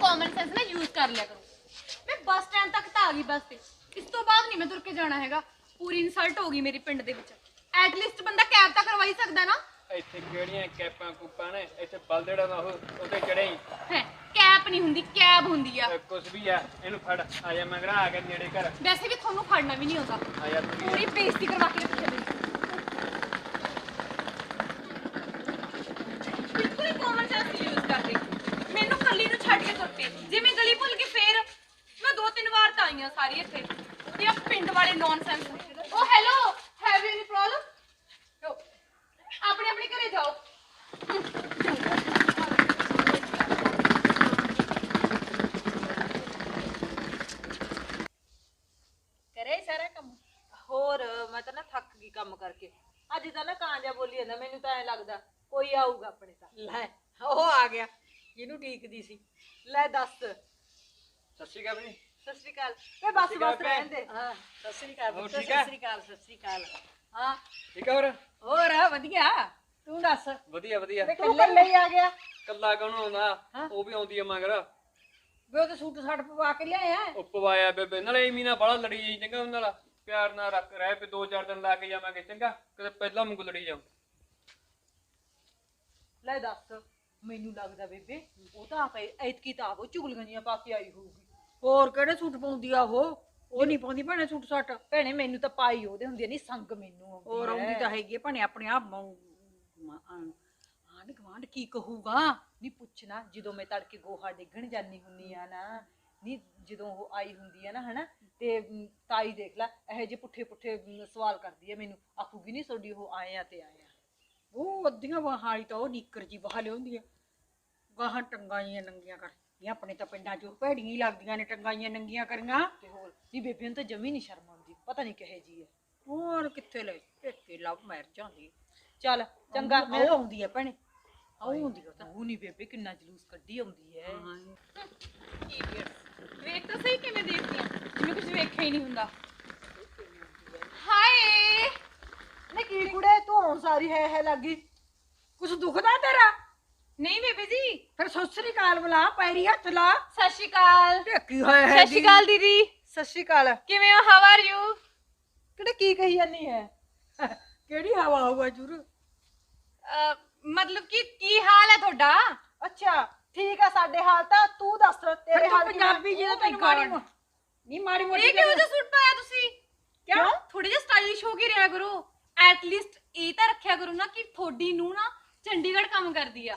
Common sense ਨਾ use ਕਰ ਲਿਆ ਕਰੋ। ਮੈਂ ਬੱਸ ਸਟੈਂਡ ਤੱਕ ਤਾਂ ਆ ਗਈ ਬੱਸ ਤੇ। ਇਸ ਤੋਂ ਬਾਅਦ ਨਹੀਂ ਮੈਂ ਤੁਰ ਕੇ ਜਾਣਾ ਹੈਗਾ। ਪੂਰੀ ਇਨਸਲਟ ਹੋ ਗਈ ਮੇਰੀ ਪਿੰਡ ਦੇ ਵਿੱਚ। ਐਟ ਲੀਸਟ ਬੰਦਾ ਕੈਬ ਤਾਂ ਕਰਵਾ ਹੀ ਸਕਦਾ ਨਾ। ਇੱਥੇ ਕਿਹੜੀਆਂ ਕੈਪਾਂ ਕੂਪਾਂ ਨੇ? ਇੱਥੇ ਬਲਦੜਾ ਦਾ ਉਹ ਉਹਦੇ ਚੜੇ ਹੀ। ਕੈਪ ਨਹੀਂ ਹੁੰਦੀ ਕੈਬ ਹੁੰਦੀ ਆ। ਕੁਛ ਵੀ ਆ ਇਹਨੂੰ ਫੜ। ਆ ਜਾ ਮਗਰਾ ਆ ਕੇ ਨੇੜੇ ਕਰ। ਵੈਸੇ ਵੀ ਤੁਹਾਨੂੰ ਖੜਨਾ ਵੀ ਨਹੀਂ ਆਉਂਦਾ। ਆ ਜਾ। ਪੂਰੀ ਬੇਇੱਜ਼ਤੀ ਕਰਵਾ ਕੇ ਰੱਖੀ ਮੇਰੀ ਬਿਲਕੁਲ ਹੀ ਕਾਮਨ ਸੈਂਸ ਯੂਜ਼ ਕਰਦੇ ਮੈਨੂੰ ਕੱਲੀ ਨੂੰ ਛੱਡ ਕੇ ਤੁਰ ਪਏ ਜੇ ਮੈਂ ਗਲੀ ਭੁੱਲ ਗਈ ਫੇਰ ਮੈਂ ਦੋ ਤਿੰਨ ਸਾਰੀ ਇੱਥੇ। ਤੇ ਆ ਪਿੰਡ ਵਾਲੇ ਨੌਨਸੈਂਸ ਉਹ hello have you any problem ਆਪਣੇ ਆਪਣੇ ਘਰੇ ਜਾਓ ਕਰੇ ਸਾਰਾ ਕੰਮ ਹੋਰ ਮੈਂ ਤਾਂ ਨਾ ਥੱਕ ਗਈ ਕੰਮ ਕਰਕੇ ਅੱਜ ਤਾਂ ਨਾ ਕਾਂਜਾ ਬੋਲੀ ਜਾਂਦਾ ਮੈਨੂੰ ਤਾਂ ਐ ਲੱਗਦਾ ਕੋਈ ਆਊਗਾ ਆਪਣੇ ਤਾਂ ਲੈ ਉਹ ਆ ਗਿਆ ਜਿਹਨੂੰ ਢੀਕਦੀ ਸੀ ਲੈ ਦੱਸ ਸਤਿ ਸਤਿ ਸ਼੍ਰੀ ਅਕਾਲ ਜੀ ਸ਼੍ਰੀ ਅਕਾਲ ਵੇ ਬਸ ਸਤਿ ਸ਼੍ਰੀ ਅਕਾਲ ਬਸ ਰਹਿਣ ਦੇ। ਹਾਂ ਸਤਿ ਸ਼੍ਰੀ ਅਕਾਲ ਹੋਰ ਪੁੱਤ, ਠੀਕ ਹੈ? ਸਤਿ ਸ਼੍ਰੀ ਅਕਾਲ ਸਤਿ ਸ਼੍ਰੀ ਅਕਾਲ। ਹਾਂ। ਠੀਕ ਆ ਹੋਰ? ਹੋਰ ਆ, ਵਧੀਆ। ਤੂੰ ਦੱਸ? ਵਧੀਆ ਵਧੀਆ। ਵੇ ਕੱਲੇ ਲਈ ਆ ਗਿਆ? ਕੱਲਾ ਕੌਣ ਆਉਂਦਾ? ਹਾਂ? ਉਹ ਵੀ ਆਉਂਦੀ ਆ ਮਗਰ। ਵੇ ਉਹ ਤਾਂ ਸੂਟ ਸਾਟ ਪਵਾ ਕੇ ਲਿਆਇਆ ਉਹ ਪਵਾਇਆ ਬੇਬੇ। ਨਾਲੇ ਐਵੇਂ ਨਾ ਬੜਾ ਲੜੀ ਜਾਈ ਚੰਗਾ ਉਹਨਾਂ ਨਾਲ। ਪਿਆਰ ਨਾਲ ਰੱਖ ਰਹਿ ਪੇ ਦੋ ਚਾਰ ਦਿਨ ਲਾ ਕੇ ਜਾਵਾਂਗੇ ਚੰਗਾ? ਕਿਤੇ ਪਹਿਲਾਂ ਵਾਂਗੂ ਲੜੀ ਜਾਓ। ਲੈ ਦੱਸ ਮੈਨੂੰ ਲੱਗਦਾ ਬੇਬੇ ਉਹ ਤਾਂ ਆਪੇ ਐਤਕੀ ਤਾਂ ਆਵੋ ਚੁਗਲੀਆਂ ਜੀਆਂ ਪਾ ਕੇ ਆਈ ਹੋਊਗੀ। ਹੋਰ ਕਿਹੜੇ ਸੂਟ ਪਾਉਂਦੀ ਆ ਉਹ? ਉਹ ਨਹੀਂ ਪਾਉਂਦੀ ਭੈਣੇ ਸੂਟ ਸਾਟ। ਭੈਣੇ ਮੈਨੂੰ ਤਾਂ ਪਾਈ ਉਹਦੇ ਹੁੰਦੀ ਨਹੀਂ ਸੰਗ ਮੈਨੂੰ ਆਉਂਦੀ ਹੋਰ ਆਉਂਦੀ ਤਾਂ ਹੈਗੀ ਆ, ਭੈਣੇ ਆਪਣੇ ਆਪ। ਆਂਢ ਗਵਾਂਢ ਕੀ ਕਹੂਗਾ? ਨਹੀਂ ਪੁੱਛਣਾ ਜਦੋਂ ਮੈਂ ਤੜਕੇ ਗੋਹਾ ਡੇਗਣ ਜਾਨੀ ਹੁੰਨੀ ਆ ਨਾ ਨਹੀਂ ਜਦੋਂ ਉਹ ਆਈ ਹੁੰਦੀ ਆ ਨਾ ਹਨਾ ਤੇ ਤਾਈ ਦੇਖ ਲੈ ਇਹੋ ਜਿਹੇ ਪੁੱਠੇ ਪੁੱਠੇ ਸਵਾਲ ਕਰਦੀ ਆ ਮੈਨੂੰ। ਆਖੂਗੀ ਨਹੀਂ ਤੁਹਾਡੀ ਉਹ ਆਏ ਆ ਤੇ ਆਏ ਆ। ਉਹ ਅੱਧੀਆਂ ਵਾਲੀ ਤਾਂ ਉਹ ਨੀਕਰ ਜੀ ਬਾਹ ਲਿਆਉਂਦੀ ਆ। ਗਾਹਾਂ ਟੰਗਾਂ ਜੀਆਂ ਨੰਗੀਆਂ ਕਰ ਇਹ ਆਪਣੇ ਤਾਂ ਪਿੰਡਾਂ 'ਚ ਭੈੜੀਆਂ ਹੀ ਲੱਗਦੀਆਂ ਨੇ ਟੰਗਾਂ ਜੀਆਂ ਨੰਗੀਆਂ ਕਰੀਆਂ। ਤੇ ਹੋਰ? ਨਹੀਂ ਬੇਬੇ ਨੂੰ ਤਾਂ ਜਮੀ ਨਹੀਂ ਸ਼ਰਮ ਆਉਂਦੀ ਪਤਾ ਨਹੀਂ ਕਿਹੇ ਜੀ ਹੈ। ਹੋਰ ਕਿੱਥੇ ਲੈ ਟੇਕੇ ਲਵ ਮੈਰ ਜਾਂਦੀ ਚੱਲ ਚੰਗਾ ਮੈਂ ਆਉਂਦੀ ਆ ਭੈਣੇ। ਆਉਂਦੀ ਆ ਤਾਂ। ਉਹ ਨਹੀਂ ਬੇਬੇ ਕਿੰਨਾ ਜਲੂਸ ਕੱਢੀ ਆਉਂਦੀ ਹੈ. ਵੇਖ ਤਾਂ ਸਹੀ ਕਿਵੇਂ ਦੇਖਦੀ ਆ। ਜਿਵੇਂ ਕੁਝ ਵੇਖਿਆ ਹੀ ਨਹੀਂ ਹੁੰਦਾ। ਹਾਏ! ਨੇ ਕੀ ਕੁੜੇ ਤੂੰ ਹੁਣ ਸਾਰੀ ਹੈ ਹੈ ਲੱਗੀ ਕੁਛ ਦੁਖਦਾ ਤੇਰਾ? ਨਹੀਂ ਬੇਬੇ ਜੀ ਫਿਰ ਸੋਸਰੀ ਕਾਲ ਬੁਲਾ ਪੈਰੀ ਹੱਥ ਲਾ। ਸਤਿ ਸ਼੍ਰੀ ਅਕਾਲ। ਕੀ ਹੋਇਆ ਸਤਿ ਸ਼੍ਰੀ ਅਕਾਲ ਦੀਦੀ। ਸਤਿ ਸ਼੍ਰੀ ਅਕਾਲ। ਕਿਵੇਂ ਹੋ? ਹਾਊ ਆਰ ਯੂ ਕਿਹੜੇ ਕੀ ਕਹੀ ਜਾਨੀ ਹੈ? ਕਿਹੜੀ ਹਵਾ ਹੋਊਗਾ ਜੁਰ ਮਤਲਬ ਕਿ ਕੀ ਹਾਲ ਹੈ ਤੁਹਾਡਾ? ਅੱਛਾ ਠੀਕ ਆ ਸਾਡੇ ਹਾਲ ਤਾਂ ਤੂੰ ਦੱਸ ਤੇਰੇ ਹਾਲ ਪੰਜਾਬੀ ਜਿਹਦਾ ਤੈਨੂੰ ਮਾੜੀ ਨਹੀਂ ਮਾੜੀ ਮੋਟੀ ਇਹ ਕਿਹੋ ਜਿਹਾ ਸੂਟ ਪਾਇਆ ਤੁਸੀਂ? ਕਿਉਂ? ਥੋੜੀ ਜਿਹਾ ਸਟਾਈਲਿਸ਼ ਹੋ ਕੇ ਰਿਹਾ ਕਰੋ। ਐਟ ਲੀਸਟ ਇਹ ਤਾਂ ਰੱਖਿਆ ਕਰੋ ਨਾ ਕਿ ਤੁਹਾਡੀ ਨੂੰ ਨਾ ਚੰਡੀਗੜ੍ਹ ਕੰਮ ਕਰਦੀ ਆ।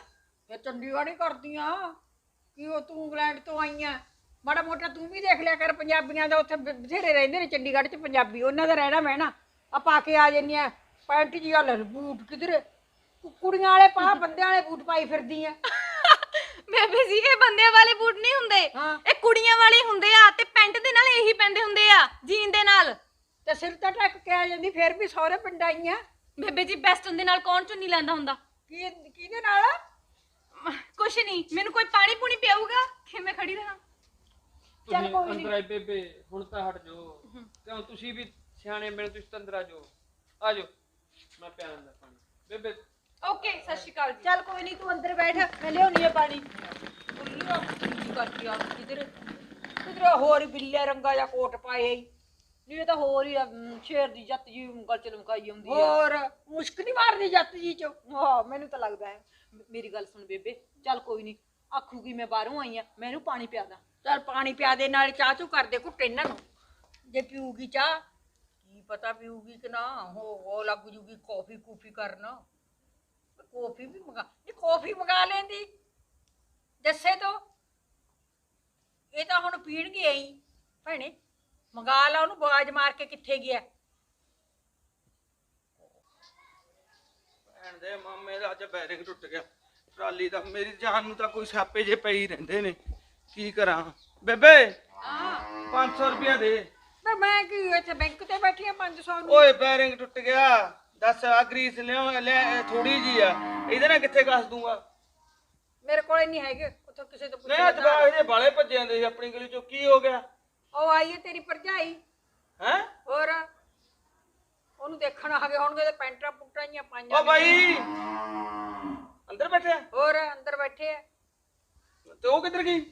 ਫਿਰ ਚੰਡੀਗੜ੍ਹ ਹੀ ਕਰਦੀਆਂ। ਕੀ ਉਹ ਤੂੰ ਇੰਗਲੈਂਡ ਤੋਂ ਆਈਆਂ ਮਾੜਾ ਮੋਟਾ ਤੂੰ ਵੀ ਦੇਖ ਲਿਆ ਕਰ ਪੰਜਾਬੀਆਂ ਦਾ ਉੱਥੇ ਬ- ਬਥੇਰੇ ਰਹਿੰਦੇ ਨੇ ਚੰਡੀਗੜ੍ਹ 'ਚ ਪੰਜਾਬੀ ਉਹਨਾਂ ਦਾ ਰਹਿਣਾ ਬਹਿਣਾ ਆ ਪਾ ਕੇ ਆ ਜੰਨੀਆਂ ਪੈਂਟ ਜੀ ਵਾਲੇ ਬੂਟ ਕਿਧਰੇ। ਕੁ- ਕੁੜੀਆਂ ਵਾਲੇ ਪਾ ਬੰਦਿਆਂ ਵਾਲੇ ਬੂਟ ਪਾਈ ਫਿਰਦੀ ਆ ਬੇਬੇ ਜੀ ਇਹ ਬੰਦਿਆਂ ਵਾਲੇ ਬੂਟ ਨਹੀਂ ਹੁੰਦੇ। ਹਾਂ। ਇਹ ਕੁੜੀਆਂ ਵਾਲੇ ਹੁੰਦੇ ਆ ਤੇ ਪੈਂਟ ਦੇ ਨਾਲ ਇਹੀ ਪੈਂਦੇ ਹੁੰਦੇ ਆ ਜੀਨ ਦੇ ਨਾਲ। ਤੇ ਸਿਰ ਤਾਂ ਟੱਕ ਕੇ ਆ ਜਾਂਦੀ ਫਿਰ ਵੀ ਸਹੁਰੇ ਪਿੰਡ ਆਈਆਂ ਬੇਬੇ ਜੀ ਬੈਸਟਨ ਦੇ ਨਾਲ ਕੌਣ ਚੁੰਨੀ ਲੈਂਦਾ ਹੁੰਦਾ? ਕੀ ਕਿਹਦੇ ਨਾਲ? ਕੁਛ ਨਹੀਂ ਮੈਨੂੰ ਕੋਈ ਪਾਣੀ ਪੂਣੀ ਪਿਆਊਗਾ? ਕਿ ਮੈਂ ਖੜੀ ਰਹਾਂ। ਚੱਲ ਤੁਸੀਂ ਕੋਈ ਨੀ। ਅੰਦਰ ਆਏ ਬੇਬੇ ਹੁਣ ਤਾਂ ਹਟ ਜਾਓ। ਕਿਉਂ ਤੁਸੀਂ ਵੀ ਸਿਆਣੇ ਮੇਰੇ ਤੁਸੀਂ ਤਾਂ ਅੰਦਰ ਆ ਜਾਓ। ਆ ਜਾਓ। ਮੈਂ ਪਿਆਰ ਦਾ ਪਾਣੀ। ਬੇਬੇ ਓਕੇ ਸਤਿ ਸ਼੍ਰੀ ਅਕਾਲ ਜੀ। ਚੱਲ ਕੋਈ ਨਹੀਂ ਤੂੰ ਅੰਦਰ ਬੈਠ। ਮੈਂ ਲਿਆਉਣੀ ਆ ਪਾਣੀ। ਉੱਲੀਆਂ ਕੀ ਕਰਦੀ ਆ? ਕਿਧਰ? ਕਿਧਰ ਹੋਰ ਬਿੱਲੇ ਰੰਗਾ ਜਾਂ ਕੋਟ ਪਾਏ ਈ ਨਹੀਂ ਇਹ ਤਾਂ ਹੋਰ ਹੀ ਆ, ਸ਼ੇਰ ਦੀ ਜੱਤ ਜੀ ਉਂਗਲ ਚ ਲਮਕਾਈ ਹੁੰਦੀ ਆ। ਹੋਰ ਮੁਸ਼ਕ ਨਹੀਂ ਮਾਰਦੀ ਜੱਤ ਜੀ ਚ? ਹਾਂ ਮੈਨੂੰ ਤਾਂ ਲੱਗਦਾ ਹੈ। ਮੇਰੀ ਗੱਲ ਸੁਣ ਬੇਬੇ ਚੱਲ ਕੋਈ ਨਹੀਂ ਆਖੂਗੀ ਮੈਂ ਬਾਹਰੋਂ ਆਈ ਆ ਮੈਨੂੰ ਪਾਣੀ ਪਿਆ ਦਾ। ਚੱਲ ਪਾਣੀ ਪਿਆ ਦੇ ਨਾਲ ਚਾਹ ਚੂ ਕਰ ਦੇ ਘੁੱਟ ਇਹਨਾਂ ਨੂੰ। ਜੇ ਪੀਊਗੀ ਚਾਹ ਕੀ ਪਤਾ ਪੀਊਗੀ ਕਿ ਨਾ ਹੋ ਉਹ ਲੱਗ ਜੂਗੀ ਕਾਫੀ ਕੂਫੀ ਕਰਨ। ਕੌਫੀ ਵੀ ਮੰਗਾ ਇਹ ਕੌਫੀ ਮੰਗਾ ਲੈਂਦੀ ਦੱਸੇ ਤੋ। ਇਹ ਤਾਂ ਹੁਣ ਪੀਣਗੇ ਆਈ ਭੈਣੇ ਮੰਗਾ ਲਾ ਉਹਨੂੰ ਬਾਜ ਮਾਰ ਕੇ ਕਿੱਥੇ ਗਿਆ? ਭੈਣ ਦੇ ਮਾਮੇ ਦਾ ਅੱਜ ਬੈਰਿੰਗ ਟੁੱਟ ਗਿਆ। ਟਰਾਲੀ ਦਾ ਮੇਰੀ ਜਾਨ ਨੂੰ ਤਾਂ ਕੋਈ ਛਾਪੇ ਜੇ ਪਈ ਰਹਿੰਦੇ ਨੇ। ਕੀ ਕਰਾਂ? ਬੇਬੇ 500 ਰੁਪਇਆ ਦੇ। ਮੈਂ ਮੈਂ ਕੀ ਇੱਥੇ ਬੈਂਕ ਤੇ ਬੈਠੀ ਆ 500 ਨੂੰ? ਓਏ ਬੈਰਿੰਗ ਟੁੱਟ ਗਿਆ। ਦੱਸ ਆ ਗਰੀਸ ਲਿਆ ਲੈ ਥੋੜੀ ਜੀ ਆ। ਇਹਦੇ ਨਾਲ ਕਿੱਥੇ ਕੱਸ ਦੂੰਗਾ? ਮੇਰੇ ਕੋਲੇ ਨਹੀਂ ਹੈਗੇ ਉੱਥੋਂ ਕਿਸੇ ਤੋਂ ਪੁੱਛ ਨਹੀਂ ਲੈਣਾ। ਇਹਦੇ ਬਾਲੇ ਭੱਜੇ ਜਾਂਦੇ ਸੀ ਆਪਣੀ ਗਲੀ ਚੋਂ ਕੀ ਹੋ ਗਿਆ? ਉਹ ਆਈ ਹੈ ਤੇਰੀ ਭਰਜਾਈ। ਹੈ? ਹੋਰ? ਉਹਨੂੰ ਦੇਖਣ ਆ ਗਏ ਹੋਣਗੇ ਤੇ ਪੈਂਟਾਂ ਪੁੱਟਾਂ ਪਾਈਆਂ। ਓ ਬਾਈ! ਅੰਦਰ ਬੈਠਿਆ ਹੋਰ ਅੰਦਰ ਬੈਠੇ ਆ। ਤੇ ਉਹ ਕਿੱਧਰ ਗਈ?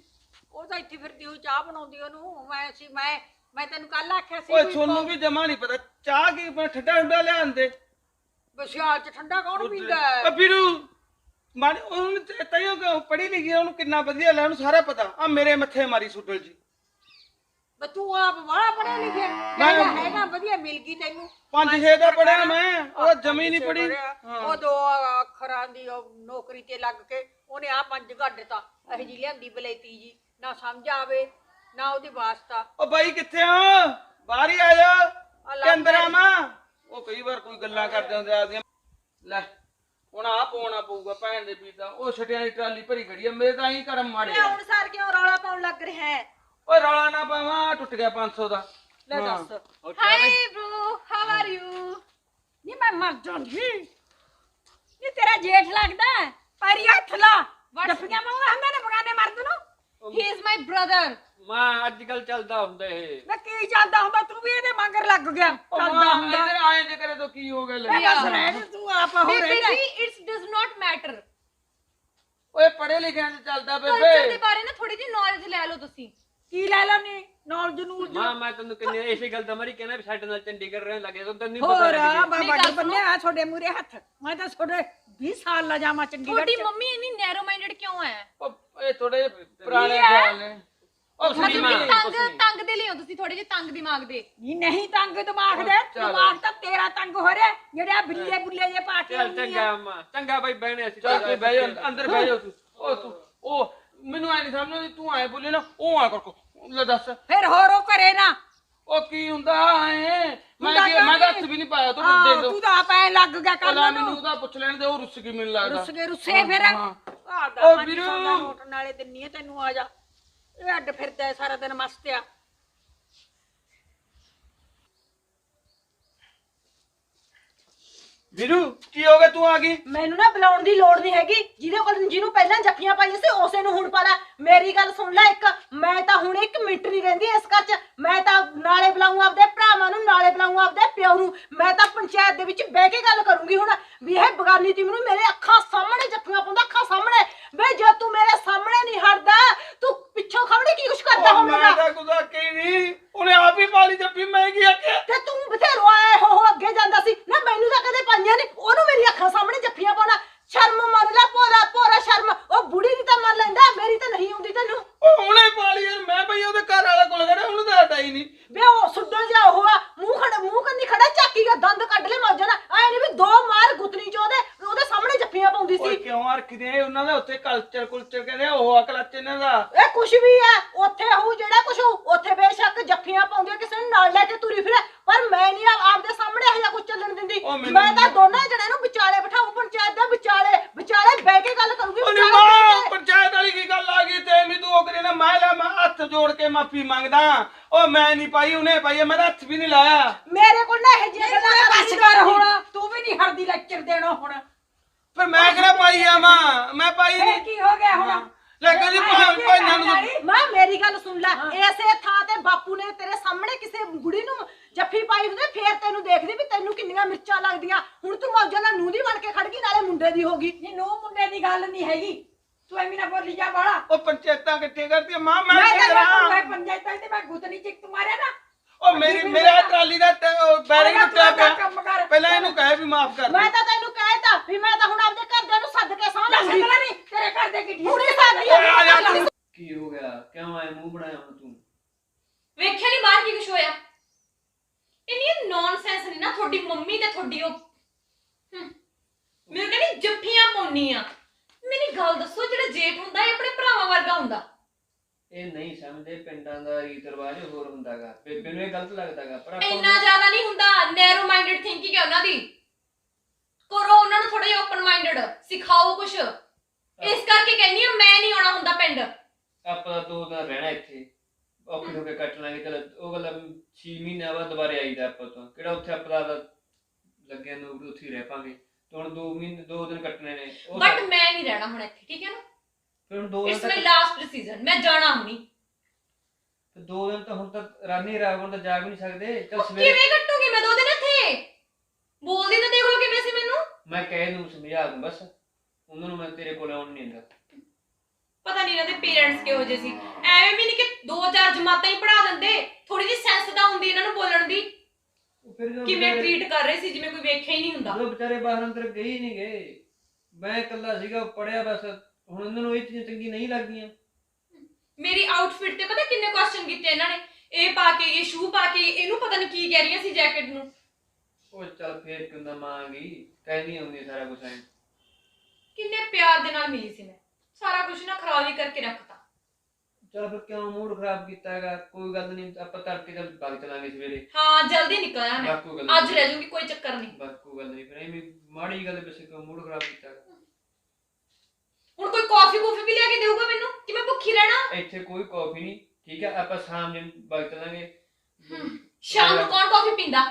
ਉਹ ਤਾਂ ਇੱਥੇ ਫਿਰਦੀ ਹੋਈ ਚਾਹ ਬਣਾਉਂਦੀ ਉਹਨੂੰ। ਮੈਂ ਸੀ ਮੈਂ ਮੈਂ ਤੈਨੂੰ ਕੱਲ ਆਖਿਆ ਸੀ ਓਏ ਵੀ ਤੁਹਾਨੂੰ ਵੀ ਜਮਾ ਨਹੀਂ ਪਤਾ। ਚਾਹ ਕੀ ਮੈਂ ਠੱਡਾ ਠੰਡਾ ਲਿਆਂਦੇ ਬਸਿਆਲ ਚ ਠੰਡਾ ਕੌਣ ਪੀਂਦਾ ਹੈ? ਆ ਵੀਰੂ ਮਾਨ ਉਹਨੂੰ ਕਿ ਪੜ੍ਹੀ ਲਿਖੀ ਆ, ਉਹਨੂੰ ਕਿੰਨਾ ਵਧੀਆ ਲੈ ਉਹਨੂੰ ਸਾਰਾ ਪਤਾ। ਆ ਮੇਰੇ ਮੱਥੇ ਮਾਰੀ ਸੁੱਟਲ ਜੀ। ਬਈ ਤੂੰ ਆਪ ਬੜਾ ਪੜਿਆ ਲਿਖਿਆ ਮੈਂ- ਮੈਂ ਹੈਗਾ ਵਧੀਆ ਮਿਲ ਗਈ ਤੈਨੂੰ। ਪੰਜ ਛੇ ਦਾ ਪੜਿਆ ਮੈਂ ਉਹ ਜਮੀ ਨਹੀਂ ਪੜੀ ਉਹ ਦੋ ਅੱਖਰਾਂ ਦੀ ਉਹ ਨੌਕਰੀ ਤੇ ਲੱਗ ਕੇ ਉਹਨੇ ਆ ਪੰਜ ਗੱਡਤਾ ਇਹ ਜੀ ਲਿਆਂਦੀ ਬਲੇਤੀ ਜੀ। ਨਾ ਸਮਝ ਆਵੇ ਨਾ ਉਹਦੀ ਵਾਸਤਾ। ਉਹ ਬਾਈ ਕਿੱਥੇ ਆ? ਬਾਹਰ ਹੀ ਆ ਜਾ। ਕਿ ਅੰਦਰ ਆਵਾਂ ਉਹ ਕਈ ਵਾਰ ਕੋਈ ਗੱਲਾਂ ਕਰਦੇ ਹੁੰਦੇ ਆਦੀਆਂ ਲੈ ਹੁਣ ਆ ਪਾਉਣਾ ਪਊਗਾ ਭੈਣ ਦੇ ਪੀਤਾ ਉਹ ਛਟਿਆਂ ਦੀ ਟਰਾਲੀ ਭਰੀ ਖੜੀ ਆ ਮੇਰੇ ਤਾਂ ਹੀ ਕਰਮ ਮਾੜੇ ਆ। ਹੁਣ ਸਾਰ ਕਿਉਂ ਰੌਲਾ ਪਾਉਣ ਲੱਗ ਰਿਹਾ ਹੈ? ਓਏ ਰੌਲਾ ਨਾ ਪਾਵਾਂ ਟੁੱਟ ਗਿਆ 500 ਦਾ। ਲੈ ਹਾਂ। ਦੱਸ। Hi bro how are you ਨਹੀਂ ਮੈਂ ਮਰ ਜਾਂਦੀ ਨਹੀਂ ਤੇਰਾ ਜੇਠ ਲੱਗਦਾ ਹੈ? ਪੈਰੀ ਹੱਥ ਲਾ। ਡੱਫੀਆਂ ਮੰਗਾ ਹੰਦਾ ਨੇ ਬਗਾਨੇ ਮਰਦ ਨੂੰ? ਹੀ ਇਜ਼ ਮਾਈ ਬ੍ਰਦਰ ਮਾਂ ਅੱਜ ਕੱਲ ਚੱਲਦਾ ਹੁੰਦਾ ਇਹ। ਮੈਂ ਕੀ ਜਾਂਦਾ ਹੁੰਦਾ ਤੂੰ ਵੀ ਇਹਦੇ ਮੰਗਰ ਲੱਗ ਗਿਆ। ਉਹ ਮਾਂ ਹੁੰਦਾ। ਇੱਧਰ ਆਏ ਜੇ ਕਰੇ ਤਾਂ ਕੀ ਹੋ ਗਿਆ ਲੈ। ਮੈਂ ਬਸ ਰਹਿ ਤੂੰ ਆਪ ਹੋ ਬੇਬੀ ਰਹਿ ਜੀ ਇਟਸ ਡਸ ਨਾਟ ਮੈਟਰ ਓਏ ਪੜੇ ਲਿਖਿਆਂ ਚ ਚੱਲਦਾ ਕਲਚਰ ਦੇ ਬੇਬੇ ਬਾਰੇ ਨਾ ਥੋੜੀ ਜਿਹੀ ਨੌਲੇਜ ਲੈ ਲਓ ਤੁਸੀਂ। ਕੀ ਲੈ ਲੈਣੀ ਨੌਲੇਜ ਨੂੰ ਮਾਂ ਮੈਂ ਤੈਨੂੰ ਕਿੰਨੇ ਇਸੇ ਗੱਲ ਦਾ ਮਰੀ ਕਹਿਣਾ ਵੀ ਸਾਡੇ ਨਾਲ ਚੰਡੀਗੜ੍ਹ ਰਹਿਣ ਲੱਗੇ ਤੈਨੂੰ ਤੈਨੂੰ ਹੋਰ ਪਤਾ ਲੱਗੇ ਬਾਬਾ ਜੀ ਸੁਣੋ। ਬੰਨਿਆ ਤੁਹਾਡੇ ਮੂਰੇ ਹੱਥ। ਮੈਂ ਤਾਂ ਤੁਹਾਡੇ 20 ਸਾਲ ਲਾ ਜਾਵਾਂ ਚੰਡੀਗੜ੍ਹ ਤੁਹਾਡੀ ਚ। ਮੰਮੀ ਇੰਨੀ ਨੈਰੋ ਮਾਈਂਡਡ ਕਿਉਂ ਹੈ? ਉਹ ਇਹ ਥੋੜੇ ਪੁਰਾਣੇ? ਖਿਆਲ ਨੇ। ਉਹ ਕੁਛ ਨੀ ਮਤਲਬ ਮਾਂ, ਕਿ ਕੁਛ ਤੰਗ ਨੀ। ਤੰਗ ਦੇ ਲਈ ਹੋ ਤੁਸੀਂ ਥੋੜੇ ਜਿਹੇ ਤੰਗ ਦਿਮਾਗ ਦੇ। ਨਹੀਂ ਨਹੀਂ ਤੰਗ ਦਿਮਾਗ ਦੇ। ਚੱਲ। ਦਿਮਾਗ ਤਾਂ ਤੇਰਾ ਤੰਗ ਹੋ ਰਿਹਾ। ਜਿਹੜਾ ਬਿੱਲੇ ਬੁੱਲੇ ਜੇ ਪਾ ਕੇ ਚੱਲ ਆਉਂਦੀ ਆ। ਚੰਗਾ ਮਾਂ ਚੰਗਾ ਬਾਈ ਬਹਿਣੇ ਅਸੀਂ। ਚੱਲ ਕੋਈ ਬਹਿ ਜਾ ਅੰਦਰ ਬਹਿ ਜਾ ਤੂੰ ਉਹ ਤੂੰ ਉਹ ਮੈਨੂੰ ਐ ਨਹੀਂ ਸਮਝ ਤੂੰ ਐ ਬੋਲੇ ਨਾ ਉਹ ਆ ਕਰ ਲੈ ਦੱਸ। ਫਿਰ ਹੋਰ ਉਹ ਕਰੇ ਨਾ। ਉਹ ਕੀ ਹੁੰਦਾ ਐ? ਮੈਂ ਹੁੰਦਾ ਕੀ ਮੈਂ ਤਾਂ? ਹੱਥ ਵੀ ਨਹੀਂ ਪਾਇਆ ਤੂੰ ਹਾਂ, ਦੇ ਦੋ। ਤੂੰ ਤਾਂ ਆਪ ਐ ਲੱਗ ਗਿਆ ਕਰਨ ਮੈਨੂੰ ਨੂੰ। ਉਹਦਾ ਪੁੱਛ ਲੈਣ ਦੇ ਉਹ ਰੁੱਸ ਗਈ ਮੈਨੂੰ ਲੱਗਦਾ। ਰੁੱਸ ਗਏ ਰੁੱਸੇ ਫਿਰ। ਹਾਂ। ਆ ਓ ਦਾ ਵੀਰੂ। ਨਾਲੇ ਦਿੰਨੀ ਆ ਤੈਨੂੰ ਆ ਜਾ। ਇਹ ਅੱਡ ਫਿਰਦਾ ਹੈ ਸਾਰਾ ਦਿਨ ਮਸਤਿਆ। ਵੀਰੂ, ਕੀ ਹੋ ਗਿਆ ਤੂੰ ਆ ਗਈ? ਮੈਨੂੰ ਨਾ ਬੁਲਾਉਣ ਦੀ ਲੋੜ ਨਹੀਂ ਹੈਗੀ। ਜਿਹਦੇ ਕੋਲ ਜਿਹਨੂੰ ਪਹਿਲਾਂ ਜੱਫੀਆਂ ਪਾਈਆਂ ਸੀ, ਉਸੇ ਨੂੰ ਹੁਣ ਪਾ ਲੈ। ਮੇਰੀ ਗੱਲ ਸੁਣ ਲੈ ਇੱਕ, ਮੈਂ ਤਾਂ ਹੁਣ ਇੱਕ ਮਿੰਟ ਨਹੀਂ ਰਹਿੰਦੀ ਇਸ ਘਰ 'ਚ। ਮੈਂ ਤਾਂ ਨਾਲੇ ਬੁਲਾਉਂ ਆਪਦੇ ਭਰਾਵਾਂ ਨੂੰ, ਨਾਲੇ ਬੁਲਾਉਂ ਆਪਦੇ ਪਿਓ ਨੂੰ। ਮੈਂ ਤਾਂ ਪੰਚਾਇਤ ਦੇ ਵਿੱਚ ਬਹਿ ਕੇ ਗੱਲ ਕਰੂੰਗੀ ਹੁਣ। ਵੀ ਇਹ ਬਗਾਨੀ ਤੀ ਮੈਨੂੰ ਮੇਰੇ ਅੱਖਾਂ ਸਾਹਮਣੇ ਜੱਫੀਆਂ ਪਾਉਂਦਾ ਅੱਖਾਂ ਸਾਹਮਣੇ ਵੇ ਜੇ ਤੂੰ ਮੇਰੇ ਸਾਹਮਣੇ ਨਹੀਂ ਹਟਦਾ ਤੂੰ ਪਿੱਛੋਂ ਖਬਰੇ ਕੀ ਕੁਛ ਕਰਦਾ ਉਹ ਮੈਂ ਹੋਵੇਗਾ ਤਾਂ ਕੁਦਾ ਕੀ ਨਹੀਂ ਉਹਨੇ ਆਪ ਹੀ ਪਾਲੀ ਜੱਫੀ ਮੈਂ ਕੀ ਆਖਿਆ ਤੇ ਤੂੰ ਬਥੇਰੋ ਆਏ ਹੋ ਹੋ ਅੱਗੇ ਜਾਂਦਾ ਸੀ ਨਾ ਮੈਨੂੰ ਤਾਂ ਕਦੇ ਪਾਈਆਂ ਨਹੀਂ ਉਹਨੂੰ ਮੇਰੀ ਅੱਖਾਂ ਸਾਹਮਣੇ ਜੱਫੀਆਂ ਪਾਉਣਾ ਸ਼ਰਮ ਮੰਨ ਲੈ ਭੋਰਾ ਭੋਰਾ ਸ਼ਰਮ ਉਹ ਬੁੜੀ ਦੀ ਤਾਂ ਮੰਨ ਲੈਂਦਾ ਮੇਰੀ ਤਾਂ ਨਹੀਂ ਆਉਂਦੀ ਤੈਨੂੰ ਉਹ ਉਹਨੇ ਪਾਲੀ ਯਾਰ ਮੈਂ ਭਈ ਉਹਦੇ ਘਰ ਵਾਲੇ ਕੋਲ ਖੜਾ ਉਹਨੂੰ ਤਾਂ ਹਟਾ ਹੀ ਨਹੀਂ ਵੇ ਉਹ ਸੁੱਡਲ ਜਾ ਉਹ ਆ ਮੂੰਹ ਖੜਾ ਮੂੰਹ ਕੰਨੀ ਖੜਾ ਝਾਕੀ ਗਿਆ ਦੰਦ ਕੱਢ ਲੈ ਮੌਜਾਂ ਨਾਲ ਐ ਨਹੀਂ ਵੀ ਦੋ ਮਾਰ ਗੁੱਤਨੀ ਚ ਉਹਦੇ ਉਹਦੇ ਸਾਹਮਣੇ ਜੱਫੀਆਂ ਪਾਉਂਦੀ ਓਏ ਸੀ ਕਿਉਂ ਰੱਖਦੇ ਆ ਉਹਨਾਂ ਦਾ ਉੱਥੇ ਕਲਚਰ ਕੁਲਚਰ ਕਹਿੰਦੇ ਆ, ਉਹ ਆ ਕਲਚ ਇਹਨਾਂ ਦਾ ਇਹ ਕੁਛ ਵੀ ਹੈ ਉੱਥੇ ਹੋਊ ਜਿਹੜਾ ਕੁਛ ਹੋਊ ਉੱਥੇ ਬੇਸ਼ੱਕ ਜੱਫੀਆਂ ਪਾਉਂਦੀ ਆ, ਕਿਸੇ ਨੂੰ ਨਾਲ ਲੈ ਕੇ ਤੁਰੀ ਫਿਰੇ ਪਰ ਮੈਂ ਨਹੀਂ ਆਪ- ਆਪਦੇ ਸਾਹਮਣੇ ਇਹੋ ਜਿਹਾ ਕੁਛ ਚੱਲਣ ਦਿੰਦੀ ਉਹ ਮੈਨੂੰ- ਮੈਂ ਤਾਂ ਦੋਨਾਂ ਜਣਿਆਂ ਨੂੰ ਵਿਚਾਲੇ ਬਿਠਾਉਂ ਪੰਚਾਇਤ ਦੇ ਵਿਚਾਲੇ ਵਿਚਾਲੇ ਬਹਿ ਕੇ ਗੱਲ ਕਰੂੰਗੀ ਉਹਨੇ ਵਿਚਾਲੇ ਬਹਿ ਮਾਂ ਕੇ। ਪੰਚਾਇਤ ਵਾਲੀ ਕੀ ਗੱਲ ਆ ਗਈ ਤੇ ਵੀ ਤੂੰ ਉਹ ਕਰੇ ਨਾ ਮੈਂ ਲੈ ਮੈਂ ਹੱਥ ਜੋੜ ਕੇ ਮਾਫੀ ਮੰਗਦਾ। ਉਹ ਮੈਂ ਨਹੀਂ ਪਾਈ ਉਹਨੇ ਪਾਈ ਆ, ਮੈਂ ਤਾਂ ਹੱਥ ਵੀ ਨਹੀਂ ਲਾਇਆ। ਮੇਰੇ ਕੋਲ ਨਾ ਇਹ ਜਿਹੇ ਤੂੰ ਬਸ ਕਰ ਹੁਣ। ਤੂੰ ਵੀ ਨਹੀਂ ਹਰਦੀ ਲੈਕਚਰ ਦੇਣਾ ਹੁਣ। ਪਰ ਮੈਂ ਕਿਹੜਾ ਪਾਈ ਆ ਮਾਂ? ਮੈਂ ਪਾਈ ਫੇਰ ਨਹੀਂ। ਕੀ ਹੋ ਗਿਆ ਹੁਣ? ਲੈ ਕਹਿੰਦੀ ਭਾਵੇਂ ਭਾਈਆਂ ਨੂੰ ਤਾਂ- ਮਾਂ ਮੇਰੀ ਗੱਲ ਸੁਣ ਲੈ। ਐਸੇ ਥਾਂ ਤੇ ਬਾਪੂ ਨੇ ਤੇਰੇ ਸਾਹਮਣੇ ਕਿਸੇ ਬੁੜੀ ਨੂੰ ਜੱਫੀ ਪਾਈ ਹੁੰਦੀ ਫੇਰ ਤੈਨੂੰ ਦੇਖਦੀ ਵੀ ਤੈਨੂੰ ਕਿੰਨੀਆਂ ਮਿਰਚਾਂ ਲੱਗਦੀਆਂ। ਹੁਣ ਤੂੰ ਮੌਜਾਂ ਨਾਲ ਨੂੰਹ ਦੀ ਬਣ ਕੇ ਖੜ ਗਈ ਨਾਲੇ ਮੁੰਡੇ ਦੀ ਹੋ ਗਈ। ਨਹੀਂ ਨੂੰ ਮੁੰਡੇ ਦੀ ਗੱਲ ਨਹੀਂ ਹੈਗੀ। ਤੂੰ ਐਵੇਂ ਨਾ ਬੋਲੀ ਜਾ ਬਾੜਾ ਉਹ ਪੰਚਾਇਤਾਂ ਇਕੱਠੀਆਂ ਕਰਦੀਆਂ ਮਾਂ ਮੈਂ ਮੈਂ ਕੀ ਤਾਂ ਕਰਾਂ ਮੈਂ ਪੰਚਾਇਤਾਂ ਤੇ ਮੈਂ ਗੁੱਤਨੀ ਚਿੱਕ ਮਾਰਿਆ ਨਾ। ਉਹ ਮੇਰੀ ਮੇਰੇ ਟਰਾਲੀ ਦਾ ਬੈਰਿੰਗ ਟੁੱਟਿਆ ਪਿਆ। ਕਰ। ਪਹਿਲਾਂ ਇਹਨੂੰ ਕਹੇ ਵੀ ਮਾਫ ਕਰ ਮੈਂ ਤਾਂ ਤੈਨੂੰ ਕਹਿਤਾ ਵੀ ਮੈਂ ਤਾਂ ਹੁਣ ਆਪਦੇ ਘਰਦਿਆਂ ਨੂੰ ਸੱਦ ਕੇ ਦੱਸ ਲੂੰਗੀ ਨਹੀਂ ਤੇਰੇ ਘਰ ਦੇ ਕਿੱਡੀ ਹੁਣੇ ਸਾਡੀ ਓਏ ਆ ਜਾ ਤੂੰ। ਕੀ ਹੋ ਗਿਆ ਕਿਉਂ ਆਏ ਮੂੰਹ ਬਣਾਇਆ ਹੁਣ ਤੂੰ ਵੇਖਿਆ ਨਹੀਂ ਬਾਹਰ ਕੀ ਕੁਛ ਹੋਇਆ ਇੰਨੀ ਨੌਨਸੈਂਸ ਨਹੀਂ ਨਾ ਤੁਹਾਡੀ ਮੰਮੀ ਤੇ ਤੁਹਾਡੀ ਉਹ ਹਮ, ਮੈਨੂੰ ਕਹਿੰਦੀ ਜੱਫੀਆਂ ਪਾਉਣੀ ਆ ਮੇਰੀ ਗੱਲ ਦੱਸੋ ਜਿਹੜਾ ਜੇਠ ਹੁੰਦਾ ਇਹ ਆਪਣੇ ਭਰਾਵਾਂ ਵਰਗਾ ਹੁੰਦਾ ਇਹ ਨਹੀਂ ਸਮਝਦੇ ਪਿੰਡਾਂ ਦਾ ਰੀਤ ਰਿਵਾਜ ਹੋਰ ਹੁੰਦਾਗਾ ਬੇਬੇ ਨੂੰ ਇਹ ਗਲਤ ਲੱਗਦਾਗਾ ਪਰ ਆਪਾਂ ਇੰਨਾ ਜ਼ਿਆਦਾ ਨਹੀਂ ਹੁੰਦਾ ਨੈਰੋ ਮਾਈਂਡਡ ਥਿੰਕਿੰਗ ਹੈ ਉਹਨਾਂ ਦੀ। ਕਰੋ ਉਹਨਾਂ ਨੂੰ ਥੋੜਾ ਜਿਹਾ ਓਪਨ ਮਾਈਂਡਡ ਸਿਖਾਓ ਕੁਛ। ਇਸ ਕਰਕੇ ਕਹਿੰਦੀ ਆ ਮੈਂ ਨਹੀਂ ਆਉਣਾ ਹੁੰਦਾ ਪਿੰਡ। ਆਪਾਂ ਤਾਂ ਦੋ ਦਿਨ ਰਹਿਣਾ ਇੱਥੇ। ਔਖੇ ਹੋ। ਕੇ ਕੱਟ ਲਾਂਗੇ ਚਲ ਉਹ ਗੱਲ 6 ਮਹੀਨਿਆਂ ਬਾਅਦ ਦੁਬਾਰੇ ਆਈਦਾ ਆਪਾਂ ਤੋਂ। ਕਿਹੜਾ ਉੱਥੇ ਆਪਾਂ ਦਾ ਲੱਗਿਆ ਨੂੰ ਉੱਥੇ ਹੀ ਰਹਿ ਪਾਂਗੇ। ਤੇ ਹੁਣ 2 ਮਹੀਨੇ 2 ਦਿਨ ਕੱਟਣੇ ਨੇ ਉਹ ਬਟ ਮੈਂ ਨਹੀਂ ਰਹਿਣਾ ਹੁਣ ਇੱਥੇ ਠੀਕ ਹੈ ਨਾ? ਫਿਰ ਹੁਣ 2 ਦਿਨ ਇਟਸ ਮਾਈ ਤੱਕ ਲਾਸਟ ਡਿਸੀਜਨ ਮੈਂ ਜਾਣਾ ਹੁਣੀ। ਦੋ ਦਿਨ ਤਾਂ ਹੁਣ ਤੱਕ ਰਾਨੀ ਰਾਗ ਹੁਣ ਤਾਂ ਜਾ ਵੀ ਨਹੀਂ ਸਕਦੇ। ਚਲ ਸਵੇਰੇ ਕਿਵੇਂ ਕੱਟੂਗੀ? ਮੈਂ ਦੋ ਦਿਨ ਇੱਥੇ। ਬੋਲਦੀ ਤਾਂ ਦੇਖ ਲਓ ਕਿਵੇਂ ਸੀ ਮੈਨੂੰ। ਮੈਂ ਕਹਿ ਦੂੰ ਸਮਝਾ ਦੂੰ ਬਸ। ਉਹਨਾਂ ਨੂੰ ਮੈਂ ਤੇਰੇ ਕੋਲ ਆਉਣ ਨਹੀਂ ਦਿੰਦਾ। ਪਤਾ ਨਹੀਂ ਇਹਨਾਂ ਦੇ ਪੇਰੈਂਟਸ ਕਿਹੋ ਜਿਹੇ ਸੀ। ਐਵੇਂ ਵੀ ਨਹੀਂ ਕਿ ਦੋ ਚਾਰ ਜਮਾਤਾਂ ਹੀ ਪੜਾ ਦਿੰਦੇ। ਥੋੜੀ ਜਿਹੀ ਸੈਂਸ ਤਾਂ ਹੁੰਦੀ ਇਹਨਾਂ ਨੂੰ ਬੋਲਣ ਦੀ। ਉਹ ਫਿਰ ਜਦੋਂ ਕਿਵੇਂ ਵਿਚਾਰੇ- ਟਰੀਟ ਕਰ ਰਹੇ ਸੀ ਜਿਵੇਂ ਕੋਈ ਵੇਖਿਆ ਹੀ ਨਹੀਂ ਹੁੰਦਾ। ਜਦੋਂ ਵਿਚਾਰੇ ਬਾਹਰ ਅੰਦਰ ਗਏ ਹੀ ਨਹੀਂ ਗਏ। ਮੈਂ ਇਕੱਲਾ ਸੀਗਾ ਪੜਿਆ ਬਸ। ਹੁਣ ਇਹਨਾਂ ਨੂੰ ਇਹ ਚੀਜ਼ਾਂ ਚੰਗੀ ਨਹੀਂ ਲੱਗਦੀਆਂ। ਮੇਰੀ ਆਊਟਫਿਟ ਤੇ ਪਤਾ ਕਿੰਨੇ ਕੁਐਸਚਨ ਕੀਤੇ ਇਹਨਾਂ ਨੇ? ਇਹ ਪਾ ਕੇ ਇਹ ਸ਼ੂ ਪਾ ਕੇ ਇਹਨੂੰ ਪਤਾ ਨਹੀਂ ਕੀ ਕਹਿ ਰਹੀਆਂ ਸੀ ਜੈਕਟ ਨੂੰ। ਉਹ ਚੱਲ ਫੇਰ ਕਿੰਦਾ ਮਾਂ ਗਈ ਕਹਿੰਦੀ ਹੁੰਦੀ ਸਾਰਾ ਕੁਝ ਐ। ਕਿੰਨੇ ਪਿਆਰ ਦੇ ਨਾਲ ਮਿਲੀ ਸੀ ਮੈਂ। ਸਾਰਾ ਕੁਝ ਨਾ ਖਰਾਬ ਹੀ ਕਰਕੇ ਰੱਖਤਾ। ਚੱਲ ਫਿਰ ਕਿਉਂ ਮੂਡ ਖਰਾਬ ਕੀਤਾ ਹੈਗਾ? ਕੋਈ ਗੱਲ ਨਹੀਂ ਆਪਾਂ ਤੜਕੇ ਚੱਲ ਬਾਗ ਚਲਾਂਗੇ ਸਵੇਰੇ। ਹਾਂ ਜਲਦੀ ਨਿਕਲ ਆਇਆ ਮੈਂ ਬਸ ਕੋਈ ਗੱਲ ਅੱਜ ਰਹਿ ਜੂਗੀ ਕੋਈ ਚੱਕਰ ਨਹੀਂ ਬਸ ਕੋਈ ਗੱਲ ਨਹੀਂ ਫਿਰ ਐਵੇਂ ਮਾੜੀ ਗੱਲ ਪਿੱਛੇ ਕਿਉਂ ਮੂਡ ਖਰਾਬ ਕੀਤਾ? ਹੈਗਾ? ਹੁਣ ਕੋਈ ਕਾਫੀ ਕੂਫੀ ਵੀ ਲਿਆ ਕੇ ਦੇਊਗਾ ਮੈਨੂੰ ਕਿ ਮੈਂ ਭੁੱਖੀ ਰਹਿਣਾ? ਇੱਥੇ ਕੋਈ ਕਾਫੀ ਨਹੀਂ ਠੀਕ ਹੈ ਆਪਾਂ ਸ਼ਾਮ ਨੂੰ ਬਾਗ ਚਲਾਂਗੇ ਸ਼ਾਮ ਨੂੰ ਕੌਣ ਕਾਫੀ ਪੀਂਦਾ?